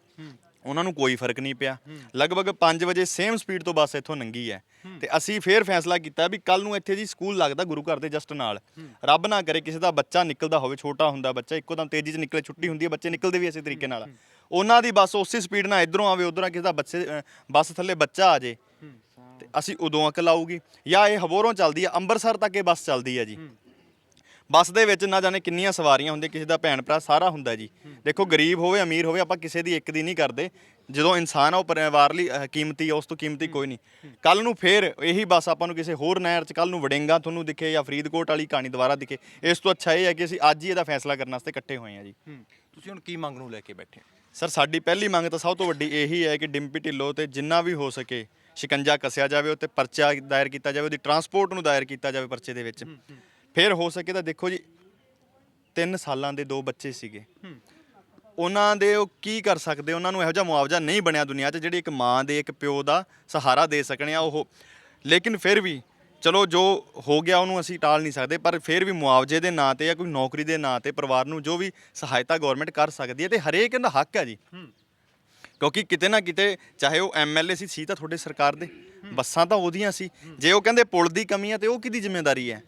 ਉਹਨਾਂ ਨੂੰ ਕੋਈ ਫ਼ਰਕ ਨਹੀਂ ਪਿਆ। ਲਗਭਗ 5 ਵਜੇ ਸੇਮ ਸਪੀਡ ਤੋਂ ਬੱਸ ਇੱਥੋਂ ਲੰਘੀ ਹੈ। ਤੇ ਅਸੀਂ ਫੇਰ ਫੈਸਲਾ ਕੀਤਾ ਵੀ ਕੱਲ ਨੂੰ ਇੱਥੇ ਜੀ ਸਕੂਲ ਲੱਗਦਾ ਗੁਰੂ ਘਰ ਦੇ ਜਸਟ ਨਾਲ। ਰੱਬ ਨਾ ਕਰੇ ਕਿਸੇ ਦਾ ਬੱਚਾ ਨਿਕਲਦਾ ਹੋਵੇ ਛੋਟਾ ਹੁੰਦਾ ਬੱਚਾ ਇੱਕੋ ਦਮ ਤੇਜ਼ੀ 'ਚ ਨਿਕਲੇ ਛੁੱਟੀ ਹੁੰਦੀ ਹੈ ਬੱਚੇ ਨਿਕਲਦੇ ਵੀ ਇਸੇ ਤਰੀਕੇ ਨਾਲ। ਉਹਨਾਂ ਦੀ ਬੱਸ ਉਸੇ ਸਪੀਡ ਨਾਲ ਇਧਰੋਂ ਆਵੇ ਉਧਰੋਂ ਕਿਸੇ ਦਾ ਬੱਚੇ ਬੱਸ ਥੱਲੇ ਬੱਚਾ ਆ ਜੇ। ਤੇ ਅਸੀਂ ਉਦੋਂ ਅਕਲ ਆਊਗੀ ਜਾਂ ਇਹ ਹਬੋਰੋਂ ਚੱਲਦੀ ਹੈ ਅੰਮ੍ਰਿਤਸਰ ਤੱਕ ਇਹ ਬੱਸ ਚੱਲਦੀ ਹੈ ਜੀ। ਬੱਸ ਦੇ ਵਿੱਚ ਨਾ ਜਾਣੇ ਕਿੰਨੀਆਂ ਸਵਾਰੀਆਂ ਹੁੰਦੀਆਂ ਕਿਸੇ ਦਾ ਭੈਣ ਭਰਾ ਸਾਰਾ ਹੁੰਦਾ ਜੀ। ਦੇਖੋ ਗਰੀਬ ਹੋਵੇ ਅਮੀਰ ਹੋਵੇ ਆਪਾਂ ਕਿਸੇ ਦੀ ਇੱਕ ਦੀ ਨਹੀਂ ਕਰਦੇ। ਜਦੋਂ ਇਨਸਾਨ ਆ ਉਹ ਪਰਿਵਾਰ ਲਈ ਅਹ, ਕੀਮਤੀ ਆ ਉਸ ਤੋਂ ਕੀਮਤੀ ਕੋਈ ਨਹੀਂ। ਕੱਲ ਨੂੰ ਫੇਰ ਇਹੀ ਬੱਸ ਆਪਾਂ ਨੂੰ ਕਿਸੇ ਹੋਰ ਨਹਿਰ 'ਚ ਕੱਲ ਨੂੰ ਵੜਿੰਗਾ ਤੁਹਾਨੂੰ ਦਿਖੇ ਜਾਂ ਫਰੀਦਕੋਟ ਵਾਲੀ ਕਹਾਣੀ ਦੁਬਾਰਾ ਦਿਖੇ। ਇਸ ਤੋਂ ਅੱਛਾ ਇਹ ਹੈ ਕਿ ਅਸੀਂ ਅੱਜ ਹੀ ਇਹਦਾ ਫੈਸਲਾ ਕਰਨ ਵਾਸਤੇ ਇਕੱਠੇ ਹੋਏ ਹਾਂ ਜੀ। ਤੁਸੀਂ ਹੁਣ ਕੀ ਮੰਗ ਨੂੰ ਲੈ ਕੇ ਬੈਠੇ ਹੋ? ਸਰ ਸਾਡੀ ਪਹਿਲੀ ਮੰਗ ਤਾਂ ਸਭ ਤੋਂ ਵੱਡੀ ਇਹੀ ਹੈ ਕਿ ਡਿੰਪੀ ਢਿੱਲੋਂ ਤੇ ਜਿੰਨਾ ਵੀ ਹੋ ਸਕੇ ਸ਼ਿਕੰਜਾ ਕੱਸਿਆ ਜਾਵੇ ਉੱਤੇ ਪਰਚਾ ਦਾਇਰ ਕੀਤਾ ਜਾਵੇ ਉਹਦੀ ਟਰਾਂਸਪੋਰਟ ਨੂੰ ਦਾਇਰ ਕੀਤਾ ਜਾਵੇ ਪਰਚੇ ਦੇ ਵਿੱਚ। ਫਿਰ ਹੋ ਸਕੇ ਤਾਂ ਦੇਖੋ ਜੀ 3 ਸਾਲਾਂ ਦੇ ਦੋ ਬੱਚੇ ਸੀਗੇ। ਉਹਨਾਂ ਦੇ ਉਹ ਕੀ ਕਰ ਸਕਦੇ, ਉਹਨਾਂ ਨੂੰ ਇਹੋ ਜਿਹਾ ਮੁਆਵਜ਼ਾ ਨਹੀਂ ਬਣਿਆ ਦੁਨੀਆ 'ਚ ਜਿਹੜੀ ਇੱਕ ਮਾਂ ਦੇ, ਇੱਕ ਪਿਓ ਦਾ ਸਹਾਰਾ ਦੇ ਸਕਣੇ ਆ ਉਹ। ਲੇਕਿਨ ਫਿਰ ਵੀ ਚਲੋ ਜੋ ਹੋ ਗਿਆ ਉਹਨੂੰ ਅਸੀਂ ਟਾਲ ਨਹੀਂ ਸਕਦੇ, ਪਰ ਫਿਰ ਵੀ ਮੁਆਵਜ਼ੇ ਦੇ ਨਾਂ ਤੇ ਜਾਂ ਕੋਈ ਨੌਕਰੀ ਦੇ ਨਾਂ ਤੇ ਪਰਿਵਾਰ ਨੂੰ ਜੋ ਵੀ ਸਹਾਇਤਾ ਗਵਰਨਮੈਂਟ ਕਰ ਸਕਦੀ ਹੈ ਤੇ ਹਰੇਕ ਦਾ ਹੱਕ ਹੈ ਜੀ। ਕਿਉਂਕਿ ਕਿਤੇ ਨਾ ਕਿਤੇ ਚਾਹੇ ਉਹ ਐਮਐਲਏ ਸੀ ਸੀ ਤਾਂ ਤੁਹਾਡੇ ਸਰਕਾਰ ਦੇ, ਬੱਸਾਂ ਤਾਂ ਉਹਦੀਆਂ ਸੀ। ਜੇ ਉਹ ਕਹਿੰਦੇ ਪੁਲ ਦੀ ਕਮੀ ਹੈ ਤੇ ਉਹ ਕਿਹਦੀ ਜ਼ਿੰਮੇਵਾਰੀ ਹੈ?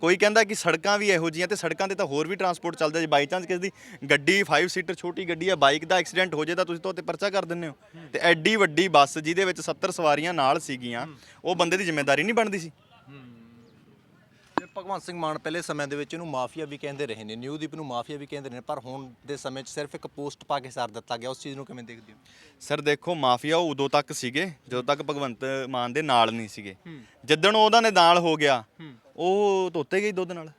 ਕੋਈ ਕਹਿੰਦਾ ਕਿ ਸੜਕਾਂ ਵੀ ਇਹੋ ਜਿਹੀਆਂ ਤੇ ਸੜਕਾਂ ਤੇ ਤਾਂ ਹੋਰ ਵੀ ਟਰਾਂਸਪੋਰਟ ਚੱਲਦਾ ਜੇ ਬਾਈ ਚਾਂਸ ਕਿਸੇ ਦੀ ਗੱਡੀ 5 ਸੀਟਰ ਛੋਟੀ ਗੱਡੀ ਹੈ ਬਾਈਕ ਦਾ ਐਕਸੀਡੈਂਟ ਹੋ ਜੇ ਤਾਂ ਤੁਸੀਂ ਤਾਂ ਉੱਤੇ ਪਰਚਾ ਕਰ ਦਿੰਦੇ ਹੋ। ਤੇ ਐਡੀ ਵੱਡੀ ਬੱਸ ਜਿਹਦੇ ਵਿੱਚ 70 ਸਵਾਰੀਆਂ ਨਾਲ ਸੀਗੀਆਂ ਉਹ ਬੰਦੇ ਦੀ ਜ਼ਿੰਮੇਵਾਰੀ ਨਹੀਂ ਬਣਦੀ ਸੀ। ਭਗਵੰਤ ਸਿੰਘ ਮਾਨ ਪਹਿਲੇ ਸਮੇਂ ਦੇ ਵਿੱਚ ਇਹਨੂੰ ਮਾਫੀਆ ਵੀ ਕਹਿੰਦੇ ਰਹੇ ਨੇ ਨਿਊਦੀਪ ਨੂੰ ਮਾਫੀਆ ਵੀ ਕਹਿੰਦੇ ਨੇ ਪਰ ਹੁਣ ਦੇ ਸਮੇਂ 'ਚ ਸਿਰਫ ਇੱਕ ਪੋਸਟ ਪਾ ਕੇ ਸਾਰ ਦਿੱਤਾ ਗਿਆ ਉਸ ਚੀਜ਼ ਨੂੰ ਕਿਵੇਂ ਦੇਖਦੇ ਹੋ? ਸਰ ਦੇਖੋ ਮਾਫੀਆ ਉਹ ਉਦੋਂ ਤੱਕ ਸੀਗੇ ਜਦੋਂ ਤੱਕ ਭਗਵੰਤ ਮਾਨ ਦੇ ਨਾਲ ਨਹੀਂ ਸੀਗੇ। ਜਿੱਦਣ ਉਹਦਾ ਨੇ ਨਾਲ ਹੋ ਗਿਆ ਉਹ ਧੋਤੇ ਗਈ ਦੁੱਧ ਨਾਲ।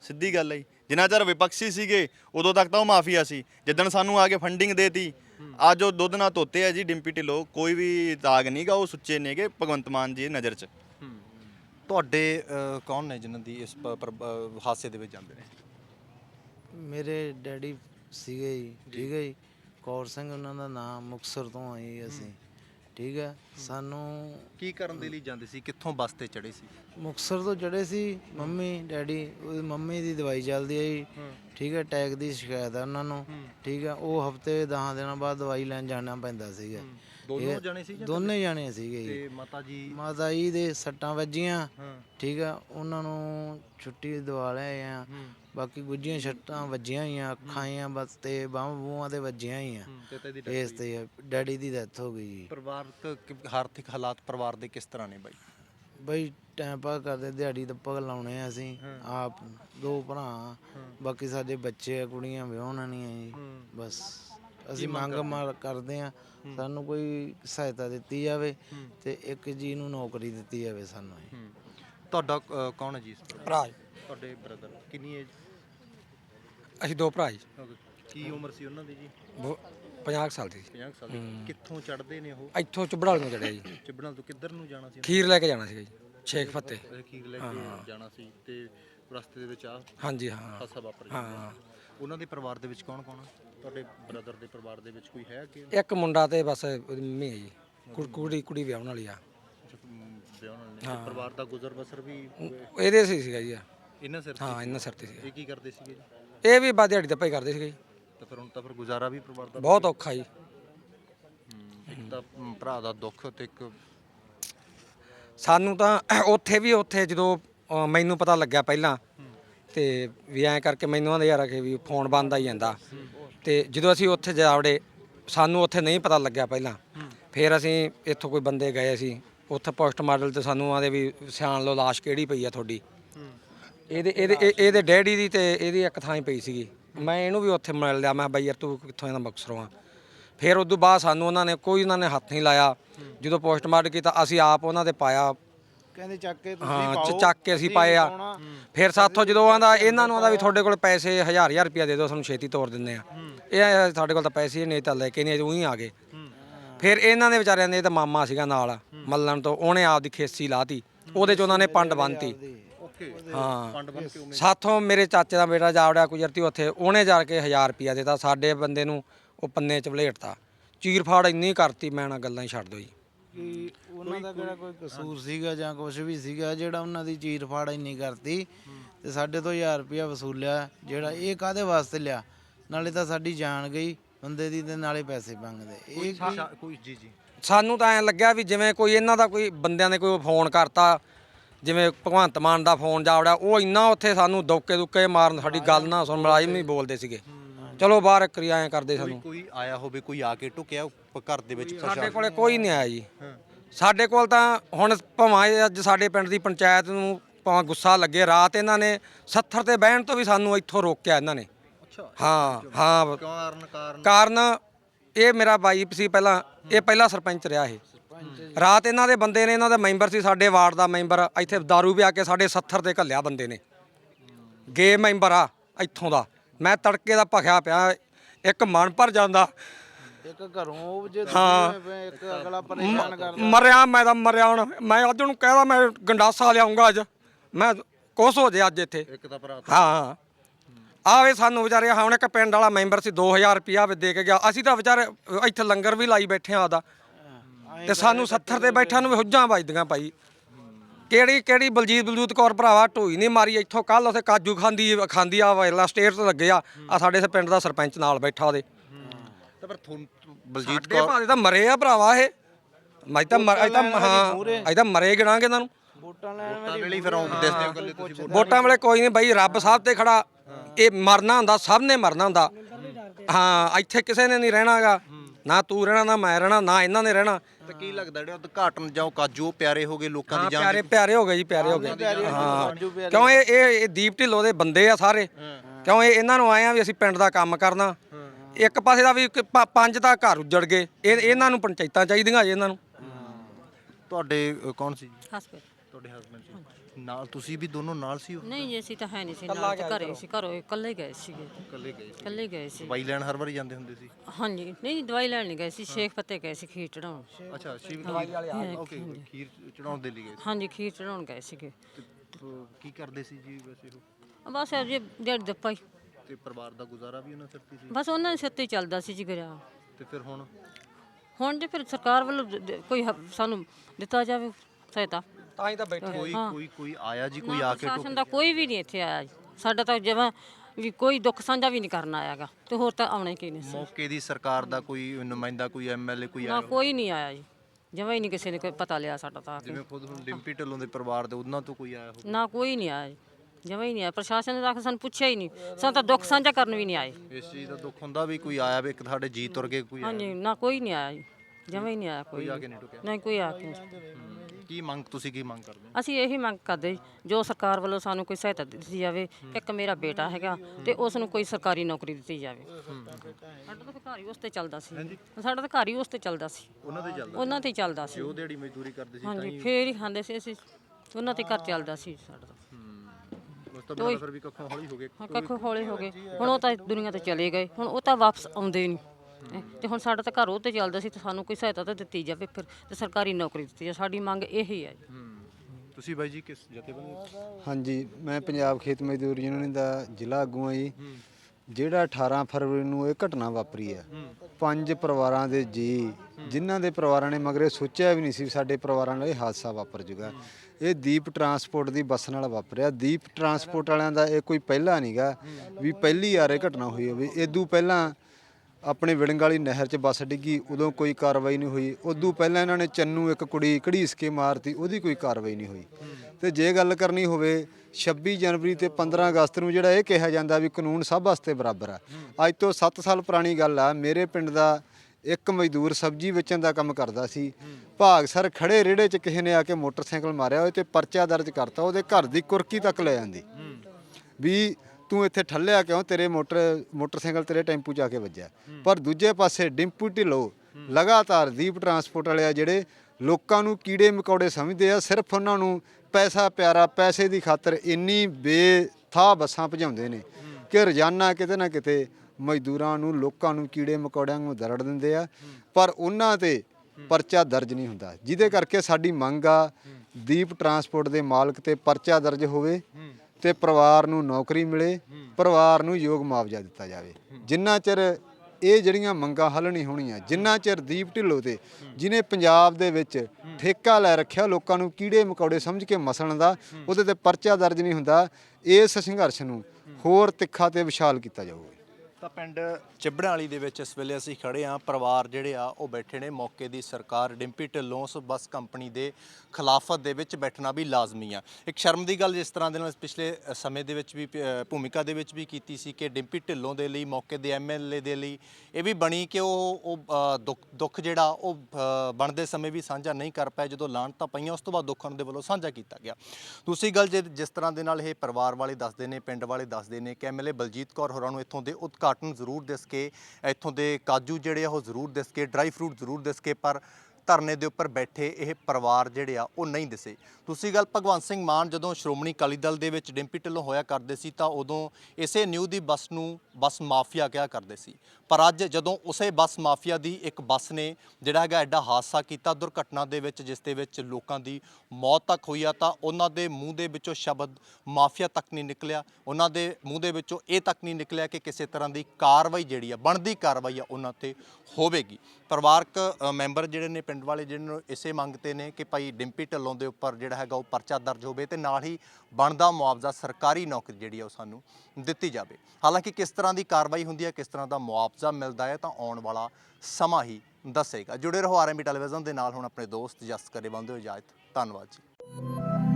ਸਿੱਧੀ ਗੱਲ ਹੈ ਜੀ। ਜਿੰਨਾ ਚਿਰ ਵਿਪਕਸ਼ੀ ਸੀਗੇ ਉਦੋਂ ਤੱਕ ਤਾਂ ਉਹ ਮਾਫੀਆ ਸੀ। ਜਿੱਦਣ ਸਾਨੂੰ ਆ ਕੇ ਫੰਡਿੰਗ ਦੇਤੀ ਅੱਜ ਉਹ ਦੁੱਧ ਨਾਲ ਧੋਤੇ ਆ ਜੀ ਡਿੰਪੀ ਢਿੱਲੋਂ। ਕੋਈ ਵੀ ਦਾਗ ਨਹੀਂਗਾ ਉਹ ਸੁੱਚੇ ਨੇਗੇ ਭਗਵੰਤ ਮਾਨ ਜੀ ਦੀ ਨਜ਼ਰ 'ਚ। ਤੁਹਾਡੇ ਕੌਣ ਨੇ ਜਿਨ੍ਹਾਂ ਦੀ ਇਸ ਪ- ਪਰ- ਹਾਦਸੇ ਦੇ ਵਿੱਚ ਜਾਂਦੇ ਨੇ? ਮੇਰੇ ਡੈਡੀ ਸੀਗੇ ਜੀ ਠੀਕ ਹੈ ਜੀ। ਕੌਰ ਸਿੰਘ ਉਹਨਾਂ ਦਾ ਨਾਮ ਮੁਕਸਰ ਤੋਂ ਆਏ ਅਸੀਂ। ਠੀਕ ਹੈ। ਸਾਨੂੰ ਕੀ ਕਰਨ ਦੇ ਲਈ ਜਾਂਦੇ ਸੀ? ਕਿੱਥੋਂ ਬੱਸ ਤੇ ਚੜੇ ਸੀ? ਮੁਕਸਰ ਤੋਂ ਚੜੇ ਸੀ ਮੰਮੀ ਡੈਡੀ ਉਹਦੀ ਮੰਮੀ ਦੀ ਦਵਾਈ ਚੱਲਦੀ ਹੈ। ਜੀ ਠੀਕ ਹੈ ਅਟੈਕ ਦੀ ਸ਼ਿਕਾਇਤ ਹੈ ਉਹਨਾਂ ਨੂੰ। ਠੀਕ ਹੈ ਉਹ ਹਫ਼ਤੇ 10 ਦਿਨਾਂ ਬਾਅਦ ਦਵਾਈ ਲੈਣ ਜਾਣਾ ਪੈਂਦਾ ਸੀਗਾ। ਦੋਨੋਂ ਜਾਣੇ ਸੀ ਜਾਂ ਦੋਨੇ ਜਾਣੇ ਸੀਗੇ ਜੀ। ਤੇ ਮਾਤਾ ਜੀ? ਮਾਤਾ ਜੀ ਦੇ ਸੱਟਾਂ ਵੱਜੀਆਂ। ਹਾਂ। ਠੀਕ ਆ ਉਹਨਾਂ ਨੂੰ ਛੁੱਟੀ ਦਵਾ ਲਏ ਆ। ਬਾਕੀ ਗੁੱਜੀਆਂ ਛੱਟਾਂ ਵੱਜੀਆਂ ਹੋਈਆਂ ਅੱਖਾਂ ਆਈਆਂ ਬਸ ਤੇ ਬਾਹਾਂ ਬੂਹਾਂ ਤੇ ਵੱਜੀਆਂ ਤੇ ਦੀ ਇਸ ਤੇ ਆ, ਡੈਡੀ ਦੀ ਡੈਥ ਹੋ ਗਈ ਜੀ। ਪਰਿਵਾਰਕ ਆਰਥਿਕ ਹਾਲਾਤ ਪਰਿਵਾਰ ਦੇ ਕਿਸ ਤਰ੍ਹਾਂ ਨੇ ਬਾਈ? ਬਈ ਟਾਈਮ ਪਾਸ ਕਰਦੇ ਦਿਹਾੜੀ ਦੱਪਕ ਲਾਉਣੇ ਆ ਅਸੀਂ। ਆਪ ਦੋ ਭਰਾ। ਬਾਕੀ ਸਾਡੇ ਬੱਚੇ ਆ ਕੁੜੀਆਂ ਵਿਆਹਣ ਨਹੀਂ ਆ ਜੀ ਬਸ। ਅਸੀਂ ਮੰਗ ਮਾਰ ਕਰਦੇ ਆ ਸਾਨੂੰ ਕੋਈ ਸਹਾਇਤਾ ਦਿੱਤੀ ਜਾਵੇ ਤੇ ਇੱਕ ਜੀ ਨੂੰ ਨੌਕਰੀ ਦਿੱਤੀ ਜਾਵੇ ਸਾਨੂੰ ਜੀ। ਤੁਹਾਡਾ ਅ, ਕੌਣ ਹੈ ਜੀ ਇਸ? ਭਰਾ ਜੀ। ਤੁਹਾਡੇ ਬ੍ਰਦਰ ਕਿੰਨੀ ਏਜ ਅਸੀਂ ਦੋ ਭਰਾ ਜੀ। ਕੀ ਉਮਰ ਸੀ ਉਹਨਾਂ ਦੀ ਜੀ? ਬਹੁ- 50 ਕੁ ਸਾਲ ਦੀ ਸੀ 50 ਸਾਲ ਦੀ। ਕਿੱਥੋਂ ਚੜਦੇ ਨੇ ਉਹ? ਇੱਥੋਂ ਚੁਬੜਾਲ ਨੂੰ ਚੜਿਆ ਜੀ। ਚਿਬੜਾਂ ਤੋਂ ਕਿੱਧਰ ਨੂੰ ਜਾਣਾ ਸੀ? ਖੀਰ ਲੈ ਕੇ ਜਾਣਾ ਸੀਗਾ ਜੀ ਛੇਕ ਫੱਤੇ। ਉਹਨਾਂ ਕੀ ਲੈ ਕੇ ਜਾਣਾ ਸੀ ਤੇ ਰਸਤੇ ਦੇ ਵਿੱਚ ਆ ਹਾਂਜੀ ਹਾਂ। ਹਾਸਾ ਵਾਪਰ ਗਿਆ ਹਾਂ ਉਹਨਾਂ ਦੇ ਪਰਿਵਾਰ ਦੇ ਵਿੱਚ ਕੌਣ ਕੌਣ ਆ? ਤੁਹਾਡੇ ਬ੍ਰਦਰ ਦੇ ਪਰਿਵਾਰ ਦੇ ਵਿੱਚ ਕੋਈ ਹੈ ਕਿ ਇੱਕ ਮੁੰਡਾ ਤੇ ਬਸ ਮੰਮੀ ਹੈ ਜੀ। ਕੁੜ- ਕੁੜੀ ਕੁੜੀ ਵਿਆਹਣ ਵਾਲੀ ਆ। ਵਿਆਹ ਨਾਲ ਨਹੀਂ ਪਰਿਵਾਰ ਦਾ ਗੁਜ਼ਰ ਬਸਰ ਵੀ ਇਹਦੇ ਸੀ ਸੀਗਾ ਜੀ ਇਹਨਾਂ ਸਿਰ ਤੇ? ਹਾਂ ਇਹਨਾਂ ਸਿਰ ਤੇ ਸੀਗਾ। ਇਹ ਕੀ ਕਰਦੇ ਸੀਗੇ ਜੀ? ਇਹ ਵੀ ਬਾ ਦਿਹਾੜੀ ਦੱਪਾ ਹੀ ਕਰਦੇ ਸੀਗੇ ਜੀ। ਤਾਂ ਫਿਰ ਹੁਣ ਤਾਂ ਫਿਰ ਗੁਜ਼ਾਰਾ ਵੀ ਪਰਿਵਾਰ ਦਾ ਬਹੁਤ ਔਖਾ ਜੀ। ਹਮ, ਇੱਕ ਤਾਂ ਭਰਾ ਦਾ ਦੁੱਖ ਤੇ ਇੱਕ ਸਾਨੂੰ ਤਾਂ ਉੱਥੇ ਵੀ ਉੱਥੇ ਜਦੋਂ ਅ, ਮੈਨੂੰ ਪਤਾ ਲੱਗਿਆ ਪਹਿਲਾਂ ਤੇ ਵੀ ਐਂ ਕਰਕੇ ਮੈਨੂੰ ਆਂਦੇ ਯਾਰ ਕਿ ਵੀ ਫੋਨ ਬੰਦ ਆਈ ਜਾਂਦਾ। ਤੇ ਜਦੋਂ ਅਸੀਂ ਉੱਥੇ ਜਾਵੜੇ ਸਾਨੂੰ ਉੱਥੇ ਨਹੀਂ ਪਤਾ ਲੱਗਿਆ ਪਹਿਲਾਂ। ਫਿਰ ਅਸੀਂ ਇੱਥੋਂ ਕੋਈ ਬੰਦੇ ਗਏ ਸੀ ਉੱਥੇ ਪੋਸਟ ਮਾਡਲ ਤੇ ਸਾਨੂੰ ਆਂਦੇ ਵੀ ਸਿਆਣ ਲਓ, ਲਾਸ਼ ਕਿਹੜੀ ਪਈ ਆ ਤੁਹਾਡੀ? ਇਹਦੇ ਇਹਦੇ, ਇਹ- ਇਹਦੇ ਡੈਡੀ ਦੀ ਤੇ ਇਹਦੀ ਇੱਕ ਥਾਂ ਹੀ ਪਈ ਸੀਗੀ। ਮੈਂ ਇਹਨੂੰ ਵੀ ਉੱਥੇ ਮਿਲ ਲਿਆ, ਮੈਂ ਬਈ ਯਾਰ ਤੂੰ ਕਿੱਥੋਂ ਇਹਦਾ ਬਕਸਰੋਂ ਆ ਫਿਰ ਉਦੋਂ ਬਾਅਦ ਸਾਨੂੰ ਉਹਨਾਂ ਨੇ, ਕੋਈ ਉਹਨਾਂ ਨੇ ਹੱਥ ਨਹੀਂ ਲਾਇਆ। ਜਦੋਂ ਪੋਸਟਮਾਰਟਮ ਕੀਤਾ, ਅਸੀਂ ਆਪ ਉਹਨਾਂ ਦੇ ਪਾਇਆ। ਕਹਿੰਦੇ ਚੱਕ ਕੇ ਹਾਂ ਚ- ਚੱਕ ਕੇ ਅਸੀਂ ਪਾਏ ਆ। ਫਿਰ ਸਾਥੋਂ ਜਦੋਂ ਆਂਦਾ ਇਹਨਾਂ ਨੂੰ ਆਂਦਾ ਵੀ ਤੁਹਾਡੇ ਕੋਲ ਪੈਸੇ ਹਜ਼ਾਰ ਹਜ਼ਾਰ ਰੁਪਇਆ ਦੇ ਦਿਓ ਸਾਨੂੰ ਛੇਤੀ ਤੋਰ ਦਿੰਦੇ ਆ। ਇਹ ਸਾਡੇ ਕੋਲ ਤਾਂ ਪੈਸੇ ਹੀ ਨਹੀਂ ਤਾਂ ਲੈ ਕੇ ਨਹੀਂ ਉਹੀ ਆ ਗਏ। ਫਿਰ ਇਹਨਾਂ ਦੇ ਵਿਚਾਰਿਆਂ ਦੇ ਇਹ ਤਾਂ ਮਾਮਾ ਸੀਗਾ ਨਾਲ ਮੱਲਣ ਤੋਂ ਉਹਨੇ ਆਪਦੀ ਖੇਸੀ ਲਾਤੀ। ਉਹਦੇ ਚ ਉਹਨਾਂ ਨੇ ਪੰਡ ਬੰਨਤੀ। ਓਕੇ। ਹਾਂ। ਪੰਡ ਬਣ ਕੇ ਉਵੇਂ ਸਾਥੋਂ ਮੇਰੇ ਚਾਚੇ ਦਾ ਬੇਟਾ ਜਾਵੜਿਆ ਗੁਜਰਤੀ ਉੱਥੇ ਉਹਨੇ ਜਾ ਕੇ 1000 ਰੁਪਿਆ ਦਿੱਤਾ। ਸਾਡੇ ਬੰਦੇ ਨੂੰ ਉਹ ਪੰਨੇ ਚ ਵਲੇਟਤਾ। ਚੀਰ ਫਾੜ ਇੰਨੀ ਕਰਤੀ ਮੈਂ ਨਾ ਗੱਲਾਂ ਹੀ ਛੱਡ ਦੋ ਜੀ। ਕਿ ਉਹਨਾਂ ਦਾ ਕਿਹੜਾ ਕੋਈ ਕਸੂਰ ਸੀਗਾ ਜਾਂ ਕੁਝ ਵੀ ਸੀਗਾ ਜਿਹੜਾ ਉਹਨਾਂ ਦੀ ਚੀਰ ਫਾੜ ਇੰਨੀ ਕਰਤੀ ਤੇ ਸਾਡੇ ਤੋਂ 1000 ਰੁਪਇਆ ਵਸੂਲਿਆ ਜਿਹੜਾ ਇਹ ਕਾਦੇ ਵਾਸਤੇ ਲਿਆ? ਨਾਲੇ ਤਾਂ ਸਾਡੀ ਜਾਨ ਗਈ ਬੰਦੇ ਦੀ ਤੇ ਨਾਲੇ ਪੈਸੇ ਮੰਗਦੇ। ਇਹ ਕੋਈ ਜੀ ਜੀ। ਸਾਨੂੰ ਤਾਂ ਐਂ ਲੱਗਿਆ ਵੀ ਜਿਵੇਂ ਕੋਈ ਇਹਨਾਂ ਦਾ ਕੋਈ ਬੰਦਿਆਂ ਨੇ ਕੋਈ ਫੋਨ ਕਰਤਾ ਜਿਵੇਂ ਭਗਵੰਤ ਮਾਨ ਦਾ ਫੋਨ ਜਾਵੜਾ ਉਹ ਇੰਨਾ ਉੱਥੇ ਸਾਨੂੰ ਦੋਕੇ ਦੁੱਕੇ ਮਾਰਨ ਸਾਡੀ ਗੱਲ ਨਾ ਸੁਣ ਮੁਲਾਜ਼ਮ ਨਹੀਂ ਬੋਲਦੇ ਸੀਗੇ। ਚਲੋ ਬਾਹਰ ਕਰੀ ਐਂ ਕਰਦੇ ਸਾਨੂੰ। ਕੋਈ ਆਇਆ ਹੋਵੇ ਕੋਈ ਆ ਕੇ ਟੁਕਿਆ ਘਰ ਦੇ ਵਿੱਚ ਸਾਡੇ ਕੋਲੇ ਕੋਈ ਨਹੀਂ ਆਇਆ ਜੀ। ਸਾਡੇ ਕੋਲ ਤਾਂ ਹੁਣ ਭਾਵੇਂ ਅੱਜ ਸਾਡੇ ਪਿੰਡ ਦੀ ਪੰਚਾਇਤ ਨੂੰ ਭਾਵੇਂ ਗੁੱਸਾ ਲੱਗੇ ਰਾਤ ਇਹਨਾਂ ਨੇ 70 ਤੇ ਬਹਿਣ ਤੋਂ ਵੀ ਸਾਨੂੰ ਇੱਥੋਂ ਰੋਕਿਆ ਇਹਨਾਂ ਨੇ। ਅੱਛਾ। ਹਾਂ ਹਾਂ। ਕਾਰਨ ਕਾਰਨ? ਕਾਰਨ ਇਹ ਮੇਰਾ ਬਾਈ ਸੀ ਪਹਿਲਾਂ ਇਹ ਪਹਿਲਾ ਸਰਪੰਚ ਰਿਹਾ ਇਹ। ਰਾਤ ਇਹਨਾਂ ਦੇ ਬੰਦੇ ਨੇ ਇਹਨਾਂ ਦਾ ਮੈਂਬਰ ਸੀ ਸਾਡੇ ਵਾਰਡ ਦਾ ਮੈਂਬਰ ਇੱਥੇ दारू ਪਿਆ ਕੇ ਸਾਡੇ 70 ਤੇ ਘੱਲਿਆ ਬੰਦੇ ਨੇ। ਗੇ ਮੈਂਬਰ ਆ ਇੱਥੋਂ ਦਾ। ਮੈਂ ਤੜਕੇ ਦਾ ਭਖਿਆ ਪਿਆ ਇੱਕ ਮਨ ਭਰ ਜਾਂਦਾ। ਇੱਕ ਘਰੋਂ ਜੇ ਹਾਂ। ਇੱਕ ਅਗਲਾ ਪਰੇਸ਼ਾਨ ਕਰਦਾ। ਮਰਿਆ ਮੈਂ ਤਾਂ ਮਰਿਆ ਹੁਣ। ਮੈਂ ਅੱਜ ਨੂੰ ਕਹਿਦਾ ਮੈਂ ਗੰਡਾਸਾ ਲਿਆਉਂਗਾ ਅੱਜ। ਮੈਂ ਕੁਛ ਹੋ ਜੇ ਅੱਜ ਇੱਥੇ। ਇੱਕ ਤਾਂ ਭਰਾ ਹਾਂ। ਆਵੇ ਸਾਨੂੰ ਵਿਚਾਰੇ ਹੁਣ ਇੱਕ ਪਿੰਡ ਵਾਲਾ ਮੈਂਬਰ ਸੀ 2000 ਰੁਪਿਆ ਦੇ ਕੇ ਗਿਆ। ਅਸੀਂ ਤਾਂ ਵਿਚਾਰੇ ਇੱਥੇ ਲੰਗਰ ਵੀ ਲਾਈ ਬੈਠੇ ਆ ਆਦਾ ਤੇ ਸਾਨੂੰ 70 ਤੇ ਬੈਠਿਆਂ ਨੂੰ ਵੀ ਹੁੱਜਾਂ ਵੱਜਦੀਆਂ ਭਾਈ। ਕਿਹੜੀ ਕਿਹੜੀ ਬਲਜੀਤ ਬਲਜੂਤ ਕੌਰ ਭਰਾਵਾ ਢੋਈ ਨਹੀਂ ਮਾਰੀ ਇੱਥੋਂ ਕੱਲ ਉਥੇ ਕਾਜੂ ਖਾਂਦੀ ਖਾਂਦੀ ਆ ਵਾਇਰਲਾ ਸਟੇਟ ਤੇ ਲੱਗੇ ਆ। ਆ ਸਾਡੇ ਇਸ ਪਿੰਡ ਦਾ ਸਰਪੰਚ ਨਾਲ ਬੈਠਾ ਉਹਦੇ। ਤਾਂ ਪਰ ਤੁਹਾਨੂੰ ਬਲਜੀਤ ਸਾਡੇ ਭਾਦੇ ਤਾਂ ਮਰੇ ਆ ਭਰਾਵਾ ਇਹ। ਮੈਂ ਤਾਂ ਮਰ ਅਜੇ ਤਾਂ ਹਾਂ ਅਜੇ ਤਾਂ ਮਰੇ ਗਿਣਾਂਗੇ ਇਹਨਾਂ ਨੂੰ। ਵੋਟਾਂ ਲੈਣ ਤਾਂ ਵੇਲੇ ਫਿਰ ਆਉਂ ਦੱਸਦੇ ਹੋ ਗੱਲੇ ਤੁਸੀਂ ਵੋਟਾਂ ਵੇਲੇ ਕੋਈ ਨਹੀਂ ਬਈ ਰੱਬ ਸਾਹਿਬ ਤੇ ਖੜਾ। ਇਹ ਮਰਨਾ ਹੁੰਦਾ ਸਭ ਨੇ ਮਰਨਾ ਹੁੰਦਾ। ਹਾਂ ਇੱਥੇ ਕਿਸੇ ਨੇ ਨਹੀਂ ਰਹਿਣਾਗਾ। ਨਾ ਤੂੰ ਰਹਿਣਾ ਨਾ ਮੈਂ ਰਹਿਣਾ ਨਾ ਇਹਨਾਂ ਨੇ ਰਹਿਣਾ। ਤਾਂ ਕੀ ਲੱਗਦਾ ਜਿਹੜੇ ਉਦਘਾਟਨ ਜਾਂ ਕਾਜੂ ਪਿਆਰੇ ਹੋ ਗਏ ਲੋਕਾਂ ਹਾਂ ਦੀ ਜਾਨ ਪਿਆਰੇ ਪਿਆਰੇ ਹੋ ਗਏ ਜੀ ਪਿਆਰੇ ਹੋ ਗਏ। ਹਾਂ ਕਿਉਂ ਇਹ ਇਹ ਇਹ ਦੀਪ ਢਿੱਲੋਂ ਦੇ ਬੰਦੇ ਆ ਸਾਰੇ। ਕਿਉਂ ਇਹ ਇਹਨਾਂ ਨੂੰ ਆਏ ਆ ਵੀ ਅਸੀਂ ਪਿੰਡ ਦਾ ਕੰਮ ਕਰਨਾ। ਇੱਕ ਪਾਸੇ ਦਾ ਵੀ ਪ- ਪੰਜ ਤਾਂ ਘਰ ਉੱਜੜ ਗਏ। ਇਹ ਇਹਨਾਂ ਨੂੰ ਪੰਚਾਇਤਾਂ ਚਾਹੀਦੀਆਂ ਜੀ ਇਹਨਾਂ ਨੂੰ। ਤੁਹਾਡੇ ਅ, ਕੌਣ ਸੀ? ਜੀ? ਤੁਹਾਡੇ ਹਸਬੰਡ ਸੀ ਨਾਲ ਤੁਸੀਂ ਵੀ ਦੋਨੋਂ ਨਾਲ ਸੀ ਨਹੀਂ ਜੀ ਅਸੀਂ ਤਾਂ ਹੈ ਨਹੀਂ ਸੀ ਨਾਲ ਤੇ ਘਰੇ ਸੀ ਘਰੋਂ ਇਕੱਲੇ ਗਏ ਸੀਗੇ। ਇਕੱਲੇ ਗਏ ਸੀ। ਇਕੱਲੇ ਗਏ ਸੀ। ਦਵਾਈ ਲੈਣ ਹਰ ਵਾਰੀ ਜਾਂਦੇ ਹੁੰਦੇ ਸੀ? ਹਾਂਜੀ ਨਹੀਂ ਦਵਾਈ ਲੈਣ ਨਹੀਂ ਗਏ ਸੀ ਸ਼ੇਖ ਫਤਿਹ ਗਏ ਸੀ ਖੀਰ ਚੜਾਉਣ। ਅੱਛਾ ਸ਼ਿਵ ਦਵਾਈ ਵਾਲੇ ਓਕੇ ਖੀਰ ਚੜਾਉਣ ਦੇ ਲਈ ਗਏ ਹਾਂਜੀ ਖੀਰ ਚੜਾਉਣ ਗਏ ਸੀਗੇ। ਸੀ ਤੇ, ਅਹ, ਕੀ ਕਰਦੇ ਸੀ ਜੀ ਵੈਸੇ ਉਹ? ਬਸ ਇਹ ਜੀ ਦਿਹਾੜੀ ਦੱਪਾ ਹੀ। ਤੇ ਪਰਿਵਾਰ ਦਾ ਗੁਜ਼ਾਰਾ ਵੀ ਉਹਨਾਂ ਸਿਰ ਤੇ ਸੀ? ਬਸ ਉਹਨਾਂ ਦੇ ਸਿਰ ਤੇ ਹੀ ਚੱਲਦਾ ਸੀ ਜੀ ਗਰਿਆ ਤੇ ਫਿਰ ਹੁਣ? ਹੁਣ ਜੇ ਫਿਰ ਸਰਕਾਰ ਵੱਲੋਂ ਕੋਈ ਸਾਨੂੰ ਦਿੱਤਾ ਜਾਵੇ ਸਹਾਇਤਾ। ਤਾਂ ਹੀ ਤਾਂ ਬੈਠੇ ਕੋਈ ਕੋਈ ਕੋਈ ਆਇਆ ਜੀ ਕੋਈ ਆ ਕੇ ਪ੍ਰਸ਼ਾਸਨ ਦਾ ਕੋਈ ਵੀ ਨਹੀਂ ਇੱਥੇ ਆਇਆ ਜੀ। ਸਾਡਾ ਤਾਂ ਜਿਵੇਂ ਵੀ ਕੋਈ ਦੁੱਖ ਸਾਂਝਾ ਵੀ ਨਹੀਂ ਕਰਨ ਆਇਆਗਾ ਤੇ ਹੋਰ ਤਾਂ ਆਉਣਾ ਹੀ ਕੀ ਨਹੀਂ ਸੀ। ਮੌਕੇ ਦੀ ਸਰਕਾਰ ਦਾ ਕੋਈ ਨੁਮਾਇੰਦਾ ਕੋਈ ਐਮਐਲਏ ਕੋਈ ਨਾ ਆਇਆ ਕੋਈ ਨਹੀਂ ਆਇਆ ਜੀ। ਜਮਾਂ ਹੀ ਨਹੀਂ ਕਿਸੇ ਨੇ ਕੋਈ ਪਤਾ ਲਿਆ ਸਾਡਾ ਤਾਂ ਆ ਕੇ। ਜਿਵੇਂ ਖੁਦ ਹੁਣ ਡਿੰਪੀ ਢਿੱਲੋਂ ਦੇ ਪਰਿਵਾਰ ਦੇ ਉਹਨਾਂ ਤੋਂ ਕੋਈ ਆਇਆ ਹੋਵੇ ਨਾ ਕੋਈ ਨਹੀਂ ਆਇਆ ਜੀ। ਜਮਾਂ ਹੀ ਨਹੀਂ ਆਇਆ। ਪ੍ਰਸ਼ਾਸਨ ਨੇ ਤਾਂ ਸਾਨੂੰ ਪੁੱਛਿਆ ਹੀ ਨਹੀਂ। ਸਾਨੂੰ ਤਾਂ ਦੁੱਖ ਸਾਂਝਾ ਕਰਨ ਵੀ ਨਹੀਂ ਆਏ। ਇਸ ਚੀਜ਼ ਦਾ ਦੁੱਖ ਹੁੰਦਾ ਵੀ ਕੋਈ ਆਇਆ ਵੀ ਇੱਕ ਤੁਹਾਡੇ ਜੀ ਤੁਰ ਗਏ ਕੋਈ ਆਇਆ ਹਾਂਜੀ ਨਾ ਕੋਈ ਨਹੀਂ ਆਇਆ ਜੀ। ਜਮਾਂ ਹੀ ਨਹੀਂ ਆਇਆ ਕੋਈ ਕੋਈ। ਆ ਕੇ ਨਹੀਂ ਟੁਕਿਆ ਨਹੀਂ ਕੋਈ ਆ ਕੇ ਨਹੀਂ। ਹੂੰ। ਕੀ ਮੰਗ ਤੁਸੀਂ ਕੀ ਮੰਗ ਕਰਦੇ ਹੋ? ਅਸੀਂ ਇਹੀ ਮੰਗ ਕਰਦੇ ਜੀ, ਜੋ ਸਰਕਾਰ ਵੱਲੋਂ ਸਾਨੂੰ ਕੋਈ ਸਹਾਇਤਾ ਦਿੱਤੀ ਜਾਵੇ ਇੱਕ ਮੇਰਾ ਬੇਟਾ ਹੈਗਾ ਤੇ ਉਸ ਨੂੰ ਕੋਈ ਸਰਕਾਰੀ ਨੌਕਰੀ ਦਿੱਤੀ ਜਾਵੇ। ਸਾਡਾ ਤਾਂ ਘਰ ਹੀ ਉਸ ਤੇ ਚੱਲਦਾ ਸੀ। ਸਾਡਾ ਤਾਂ ਘਰ ਹੀ ਉਸ ਤੇ ਚੱਲਦਾ ਸੀ। ਉਹਨਾਂ ਦੇ ਚੱਲਦਾ ਉਹਨਾਂ ਤੇ ਹੀ ਚੱਲਦਾ ਸੀ। ਉਹ ਦਿਹਾੜੀ ਮਜ਼ਦੂਰੀ ਕਰਦੇ ਸੀ ਹਾਂਜੀ ਫੇਰ ਹੀ ਖਾਂਦੇ ਸੀ ਅਸੀਂ। ਉਹਨਾਂ ਤੇ ਘਰ ਚੱਲਦਾ ਸੀ ਸਾਡਾ। ਤਾਂ ਉਸ ਤੋਂ ਬਾਅਦ ਫਿਰ ਵੀ ਕੱਖੋਂ ਹੌਲੀ ਹੋ ਗਏ। ਹਾਂ ਕੱਖ ਹੌਲੇ ਹੋ ਗਏ। ਹੁਣ ਉਹ ਤਾਂ ਦੁਨੀਆ ਤੇ ਚਲੇ ਗਏ। ਹੁਣ ਉਹ ਤਾਂ ਵਾਪਸ ਆਉਂਦੇ ਨਹੀਂ। ਹੈਂ, ਤੇ ਹੁਣ ਸਾਡਾ ਤਾਂ ਘਰ ਉਹ ਤੇ ਚੱਲਦਾ ਸੀ ਤੇ ਸਾਨੂੰ ਕੋਈ ਸਹਾਇਤਾ ਤਾਂ ਦਿੱਤੀ ਜਾਵੇ ਫਿਰ ਤੇ ਸਰਕਾਰੀ ਨੌਕਰੀ ਦਿੱਤੀ ਜਾਵੇ। ਸਾਡੀ ਮੰਗ ਇਹੀ ਹੈ ਜੀ। ਤੁਸੀਂ ਬਾਈ ਜੀ ਕਿਸ ਜਥੇਬੰਦੀ ਹਾਂਜੀ ਮੈਂ ਪੰਜਾਬ ਖੇਤ ਮਜ਼ਦੂਰ ਯੂਨੀਅਨ ਦਾ ਜ਼ਿਲ੍ਹਾ ਆਗੂ ਹਾਂ ਜੀ। ਜਿਹੜਾ 18 ਫਰਵਰੀ ਨੂੰ ਇਹ ਘਟਨਾ ਵਾਪਰੀ ਹੈ ਪੰਜ ਪਰਿਵਾਰਾਂ ਦੇ ਜੀ ਜਿਨ੍ਹਾਂ ਦੇ ਪਰਿਵਾਰਾਂ ਨੇ ਮਗਰੇ ਸੋਚਿਆ ਵੀ ਨਹੀਂ ਸੀ ਵੀ ਸਾਡੇ ਪਰਿਵਾਰਾਂ ਨਾਲ ਇਹ ਹਾਦਸਾ ਵਾਪਰ ਜੂਗਾ। ਇਹ ਦੀਪ ਟਰਾਂਸਪੋਰਟ ਦੀ ਬੱਸ ਨਾਲ ਵਾਪਰਿਆ। ਦੀਪ ਟਰਾਂਸਪੋਰਟ ਵਾਲਿਆਂ ਦਾ ਇਹ ਕੋਈ ਪਹਿਲਾ ਨਹੀਂਗਾ ਵੀ ਪਹਿਲੀ ਵਾਰ ਇਹ ਘਟਨਾ ਹੋਈ ਹੋਵੇ। ਇਦੋਂ ਪਹਿਲਾਂ ਆਪਣੇ ਵਿੜੰਗ ਵਾਲੀ ਨਹਿਰ 'ਚ ਬੱਸ ਡਿੱਗੀ, ਉਦੋਂ ਕੋਈ ਕਾਰਵਾਈ ਨਹੀਂ ਹੋਈ। ਉਦੋਂ ਪਹਿਲਾਂ ਇਹਨਾਂ ਨੇ ਚੰਨੂ ਇੱਕ ਕੁੜੀ ਘੜੀਸ ਕੇ ਮਾਰਤੀ, ਉਹਦੀ ਕੋਈ ਕਾਰਵਾਈ ਨਹੀਂ ਹੋਈ। ਤੇ ਜੇ ਗੱਲ ਕਰਨੀ ਹੋਵੇ 26 ਜਨਵਰੀ ਤੇ 15 ਅਗਸਤ ਨੂੰ ਜਿਹੜਾ ਇਹ ਕਿਹਾ ਜਾਂਦਾ ਵੀ ਕਾਨੂੰਨ ਸਭ ਵਾਸਤੇ ਬਰਾਬਰ ਆ। ਅੱਜ ਤੋਂ 7 ਸਾਲ ਪੁਰਾਣੀ ਗੱਲ ਆ, ਮੇਰੇ ਪਿੰਡ ਦਾ ਇੱਕ ਮਜ਼ਦੂਰ ਸਬਜ਼ੀ ਵੇਚਣ ਦਾ ਕੰਮ ਕਰਦਾ ਸੀ। ਭਾਗ ਸਰ ਖੜੇ ਰੇੜੇ 'ਚ ਕਿਸੇ ਨੇ ਆ ਕੇ ਮੋਟਰਸਾਈਕਲ ਮਾਰਿਆ ਉਹ ਤੇ ਪਰਚਾ ਦਰਜ ਕਰਤਾ, ਉਹਦੇ ਘਰ ਦੀ ਕੁਰਕੀ ਤੱਕ ਲੈ ਜਾਂਦੀ। ਵੀ ਤੂੰ ਇੱਥੇ ਠੱਲਿਆ ਕਿਉਂ? ਤੇਰੇ ਮੋਟਰ ਮੋਟਰਸਾਈਕਲ ਤੇਰੇ ਟੈਂਪੂ 'ਚ ਆ ਕੇ ਵੱਜਿਆ। ਪਰ ਦੂਜੇ ਪਾਸੇ ਡਿੰਪੂ ਢਿੱਲੋਂ ਲਗਾਤਾਰ ਦੀਪ ਟਰਾਂਸਪੋਰਟ ਵਾਲੇ ਆ ਜਿਹੜੇ ਲੋਕਾਂ ਨੂੰ ਕੀੜੇ ਮਕੌੜੇ ਸਮਝਦੇ ਆ ਸਿਰਫ ਉਹਨਾਂ ਨੂੰ ਪੈਸਾ ਪਿਆਰਾ ਪੈਸੇ ਦੀ ਖਾਤਰ ਇੰਨੀ ਬੇਥਾਹ ਬੱਸਾਂ ਭਜਾਉਂਦੇ ਨੇ ਕਿ ਰੋਜ਼ਾਨਾ ਕਿਤੇ ਨਾ ਕਿਤੇ ਮਜ਼ਦੂਰਾਂ ਨੂੰ ਲੋਕਾਂ ਨੂੰ ਕੀੜੇ ਮਕੌੜਿਆਂ ਨੂੰ ਦਰੜ ਦਿੰਦੇ ਆ। ਪਰ ਉਹਨਾਂ ਤੇ ਪਰਚਾ ਦਰਜ ਨਹੀਂ ਹੁੰਦਾ। ਜਿਹਦੇ ਕਰਕੇ ਸਾਡੀ ਮੰਗ ਆ ਦੀਪ ਟਰਾਂਸਪੋਰਟ ਦੇ ਮਾਲਕ ਤੇ ਪਰਚਾ ਦਰਜ ਹੋਵੇ। ਤੇ ਪਰਿਵਾਰ ਨੂੰ ਨੌਕਰੀ ਮਿਲੇ, ਪਰਿਵਾਰ ਨੂੰ ਯੋਗ ਮੁਆਵਜ਼ਾ ਦਿੱਤਾ ਜਾਵੇ। ਜਿੰਨਾ ਚਿਰ ਇਹ ਜਿਹੜੀਆਂ ਮੰਗਾਂ ਹੱਲ ਨਹੀਂ ਹੋਣੀਆਂ, ਜਿੰਨਾ ਚਿਰ ਦੀਪ ਢਿੱਲੋਂ ਤੇ ਜਿਨੇ ਪੰਜਾਬ ਦੇ ਵਿੱਚ ਠੇਕਾ ਲੈ ਰੱਖਿਆ, ਲੋਕਾਂ ਨੂੰ ਕੀੜੇ ਮਕੌੜੇ ਸਮਝ ਕੇ ਮਸਲਣ ਦਾ, ਉਹਦੇ ਤੇ ਪਰਚਾ ਦਰਜ ਨਹੀਂ ਹੁੰਦਾ, ਇਸ ਸੰਘਰਸ਼ ਨੂੰ ਹੋਰ ਤਿੱਖਾ ਤੇ ਵਿਸ਼ਾਲ ਕੀਤਾ ਜਾਊਗਾ। ਤਾਂ ਪਿੰਡ ਚਿਬੜਾਂ ਵਾਲੀ ਦੇ ਵਿੱਚ ਇਸ ਵੇਲੇ ਅਸੀਂ ਖੜੇ ਆ ਪਰਿਵਾਰ ਜਿਹੜੇ ਆ ਉਹ ਬੈਠੇ ਨੇ। ਮੌਕੇ ਦੀ ਸਰਕਾਰ ਡਿੰਪੀ ਢਿੱਲੋਂ ਉਸ ਬੱਸ ਕੰਪਨੀ ਦੇ ਖਿਲਾਫਤ ਦੇ ਵਿੱਚ ਬੈਠਣਾ ਵੀ ਲਾਜ਼ਮੀ ਆ। ਇੱਕ ਸ਼ਰਮ ਦੀ ਗੱਲ ਜਿਸ ਤਰ੍ਹਾਂ ਦੇ ਨਾਲ ਪਿਛਲੇ ਸਮੇਂ ਦੇ ਵਿੱਚ ਵੀ ਅ, ਭੂਮਿਕਾ ਦੇ ਵਿੱਚ ਵੀ ਕੀਤੀ ਸੀ ਕਿ ਡਿੰਪੀ ਢਿੱਲੋਂ ਦੇ ਲਈ ਮੌਕੇ ਦੇ ਐਮਐਲਏ ਦੇ ਲਈ ਇਹ ਵੀ ਬਣੀ ਕਿ ਉਹ ਉਹ ਅ, ਦੁੱਖ ਦੁੱਖ ਜਿਹੜਾ ਉਹ ਅ, ਬਣਦੇ ਸਮੇਂ ਵੀ ਸਾਂਝਾ ਨਹੀਂ ਕਰ ਪਾਇਆ। ਜਦੋਂ ਲਾਹਣਤਾਂ ਪਈਆਂ ਉਸ ਤੋਂ ਬਾਅਦ ਦੁੱਖ ਉਹਨਾਂ ਦੇ ਵੱਲੋਂ ਸਾਂਝਾ ਕੀਤਾ ਗਿਆ। ਦੂਸਰੀ ਗੱਲ ਜੇ ਜਿਸ ਤਰ੍ਹਾਂ ਦੇ ਨਾਲ ਇਹ ਪਰਿਵਾਰ ਵਾਲੇ ਦੱਸਦੇ ਨੇ ਪਿੰਡ ਵਾਲੇ ਦੱਸਦੇ ਨੇ ਕਿ ਐਮਐਲਏ ਬਲਜੀਤ ਕੌਰ ਹੋਰਾਂ ਨੂੰ ਇੱਥੋਂ ਦੇ ਉਦਘਾਟਨ ਜ਼ਰੂਰ ਦਿਸ ਕੇ, ਇੱਥੋਂ ਦੇ ਕਾਜੂ ਜਿਹੜੇ ਆ ਉਹ ਜ਼ਰੂਰ ਦਿਸ ਕੇ, ਡਰਾਈ ਫਰੂਟ ਜ਼ਰੂਰ ਦਿਸ ਕੇ, ਪਰ ਧਰਨੇ ਦੇ ਉੱਪਰ ਬੈਠੇ ਇਹ ਪਰਿਵਾਰ ਜਿਹੜੇ ਆ, ਉਹ ਨਹੀਂ ਦਿਸੇ। ਦੂਸਰੀ ਗੱਲ ਭਗਵੰਤ ਸਿੰਘ ਮਾਨ ਜਦੋਂ ਸ਼੍ਰੋਮਣੀ ਅਕਾਲੀ ਦਲ ਦੇ ਵਿੱਚ ਡਿੰਪੀ ਢਿੱਲੋਂ ਹੋਇਆ ਕਰਦੇ ਸੀ, ਤਾਂ ਉਦੋਂ ਇਸੇ ਨਿਊ ਦੀ ਬੱਸ ਨੂੰ ਬੱਸ ਮਾਫੀਆ ਕਿਹਾ ਕਰਦੇ ਸੀ। ਪਰ ਅੱਜ ਜਦੋਂ ਉਸੇ ਬੱਸ ਮਾਫੀਆ ਦੀ ਇੱਕ ਬੱਸ ਨੇ ਜਿਹੜਾ ਹੈਗਾ ਐਡਾ ਹਾਦਸਾ ਕੀਤਾ ਦੁਰਘਟਨਾ ਦੇ ਵਿੱਚ, ਜਿਸ ਦੇ ਵਿੱਚ ਲੋਕਾਂ ਦੀ ਮੌਤ ਤੱਕ ਹੋਈ ਆ, ਤਾਂ ਉਹਨਾਂ ਦੇ ਮੂੰਹ ਦੇ ਵਿੱਚੋਂ ਸ਼ਬਦ ਮਾਫੀਆ ਤੱਕ ਨਹੀਂ ਨਿਕਲਿਆ। ਉਹਨਾਂ ਦੇ ਮੂੰਹ ਦੇ ਵਿੱਚੋਂ ਇਹ ਤੱਕ ਨਹੀਂ ਨਿਕਲਿਆ ਕਿ ਕਿਸੇ ਤਰ੍ਹਾਂ ਦੀ ਕਾਰਵਾਈ ਜਿਹੜੀ ਆ, ਬਣਦੀ ਕਾਰਵਾਈ ਆ ਉਹਨਾਂ ਤੇ ਹੋਵੇਗੀ। ਪਰਿਵਾਰਕ ਮੈਂਬਰ ਜਿਹੜੇ ਨੇ ਪਿੰਡ ਵਾਲੇ ਜਿਹੜੇ ਨੇ ਇਸੇ ਮੰਗਤੇ ਨੇ ਕਿ ਭਾਈ ਡਿੰਪੀ ਢਿੱਲੋਂ ਦੇ ਉੱਪਰ ਜਿਹੜਾ ਹੈਗਾ ਉਹ ਪਰਚਾ ਦਰਜ ਹੋਵੇ ਤੇ ਨਾਲ ਹੀ ਬਣਦਾ ਮੁਆਵਜ਼ਾ ਸਰਕਾਰੀ ਨੌਕਰੀ ਜਿਹੜੀ ਆ ਉਹ ਸਾਨੂੰ ਦਿੱਤੀ ਜਾਵੇ। ਹਾਲਾਂਕਿ ਕਿਸ ਤਰ੍ਹਾਂ ਦੀ ਕਾਰਵਾਈ ਹੁੰਦੀ ਹੈ ਕਿਸ ਤਰ੍ਹਾਂ ਦਾ ਮੁਆਵਜ਼ਾ ਮਿਲਦਾ ਹੈ ਤਾਂ ਆਉਣ ਵਾਲਾ ਸਮਾਂ ਹੀ ਦੱਸੇਗਾ। ਜੁੜੇ ਰਹੋ ਆਰਐਮਬੀ ਟੈਲੀਵਿਜ਼ਨ ਦੇ ਨਾਲ, ਹੁਣ ਆਪਣੇ ਦੋਸਤ ਜਸ ਕਰੇ ਬੰਦੇ ਹੋ ਇਜਾਜ਼ਤ ਧੰਨਵਾਦ ਜੀ।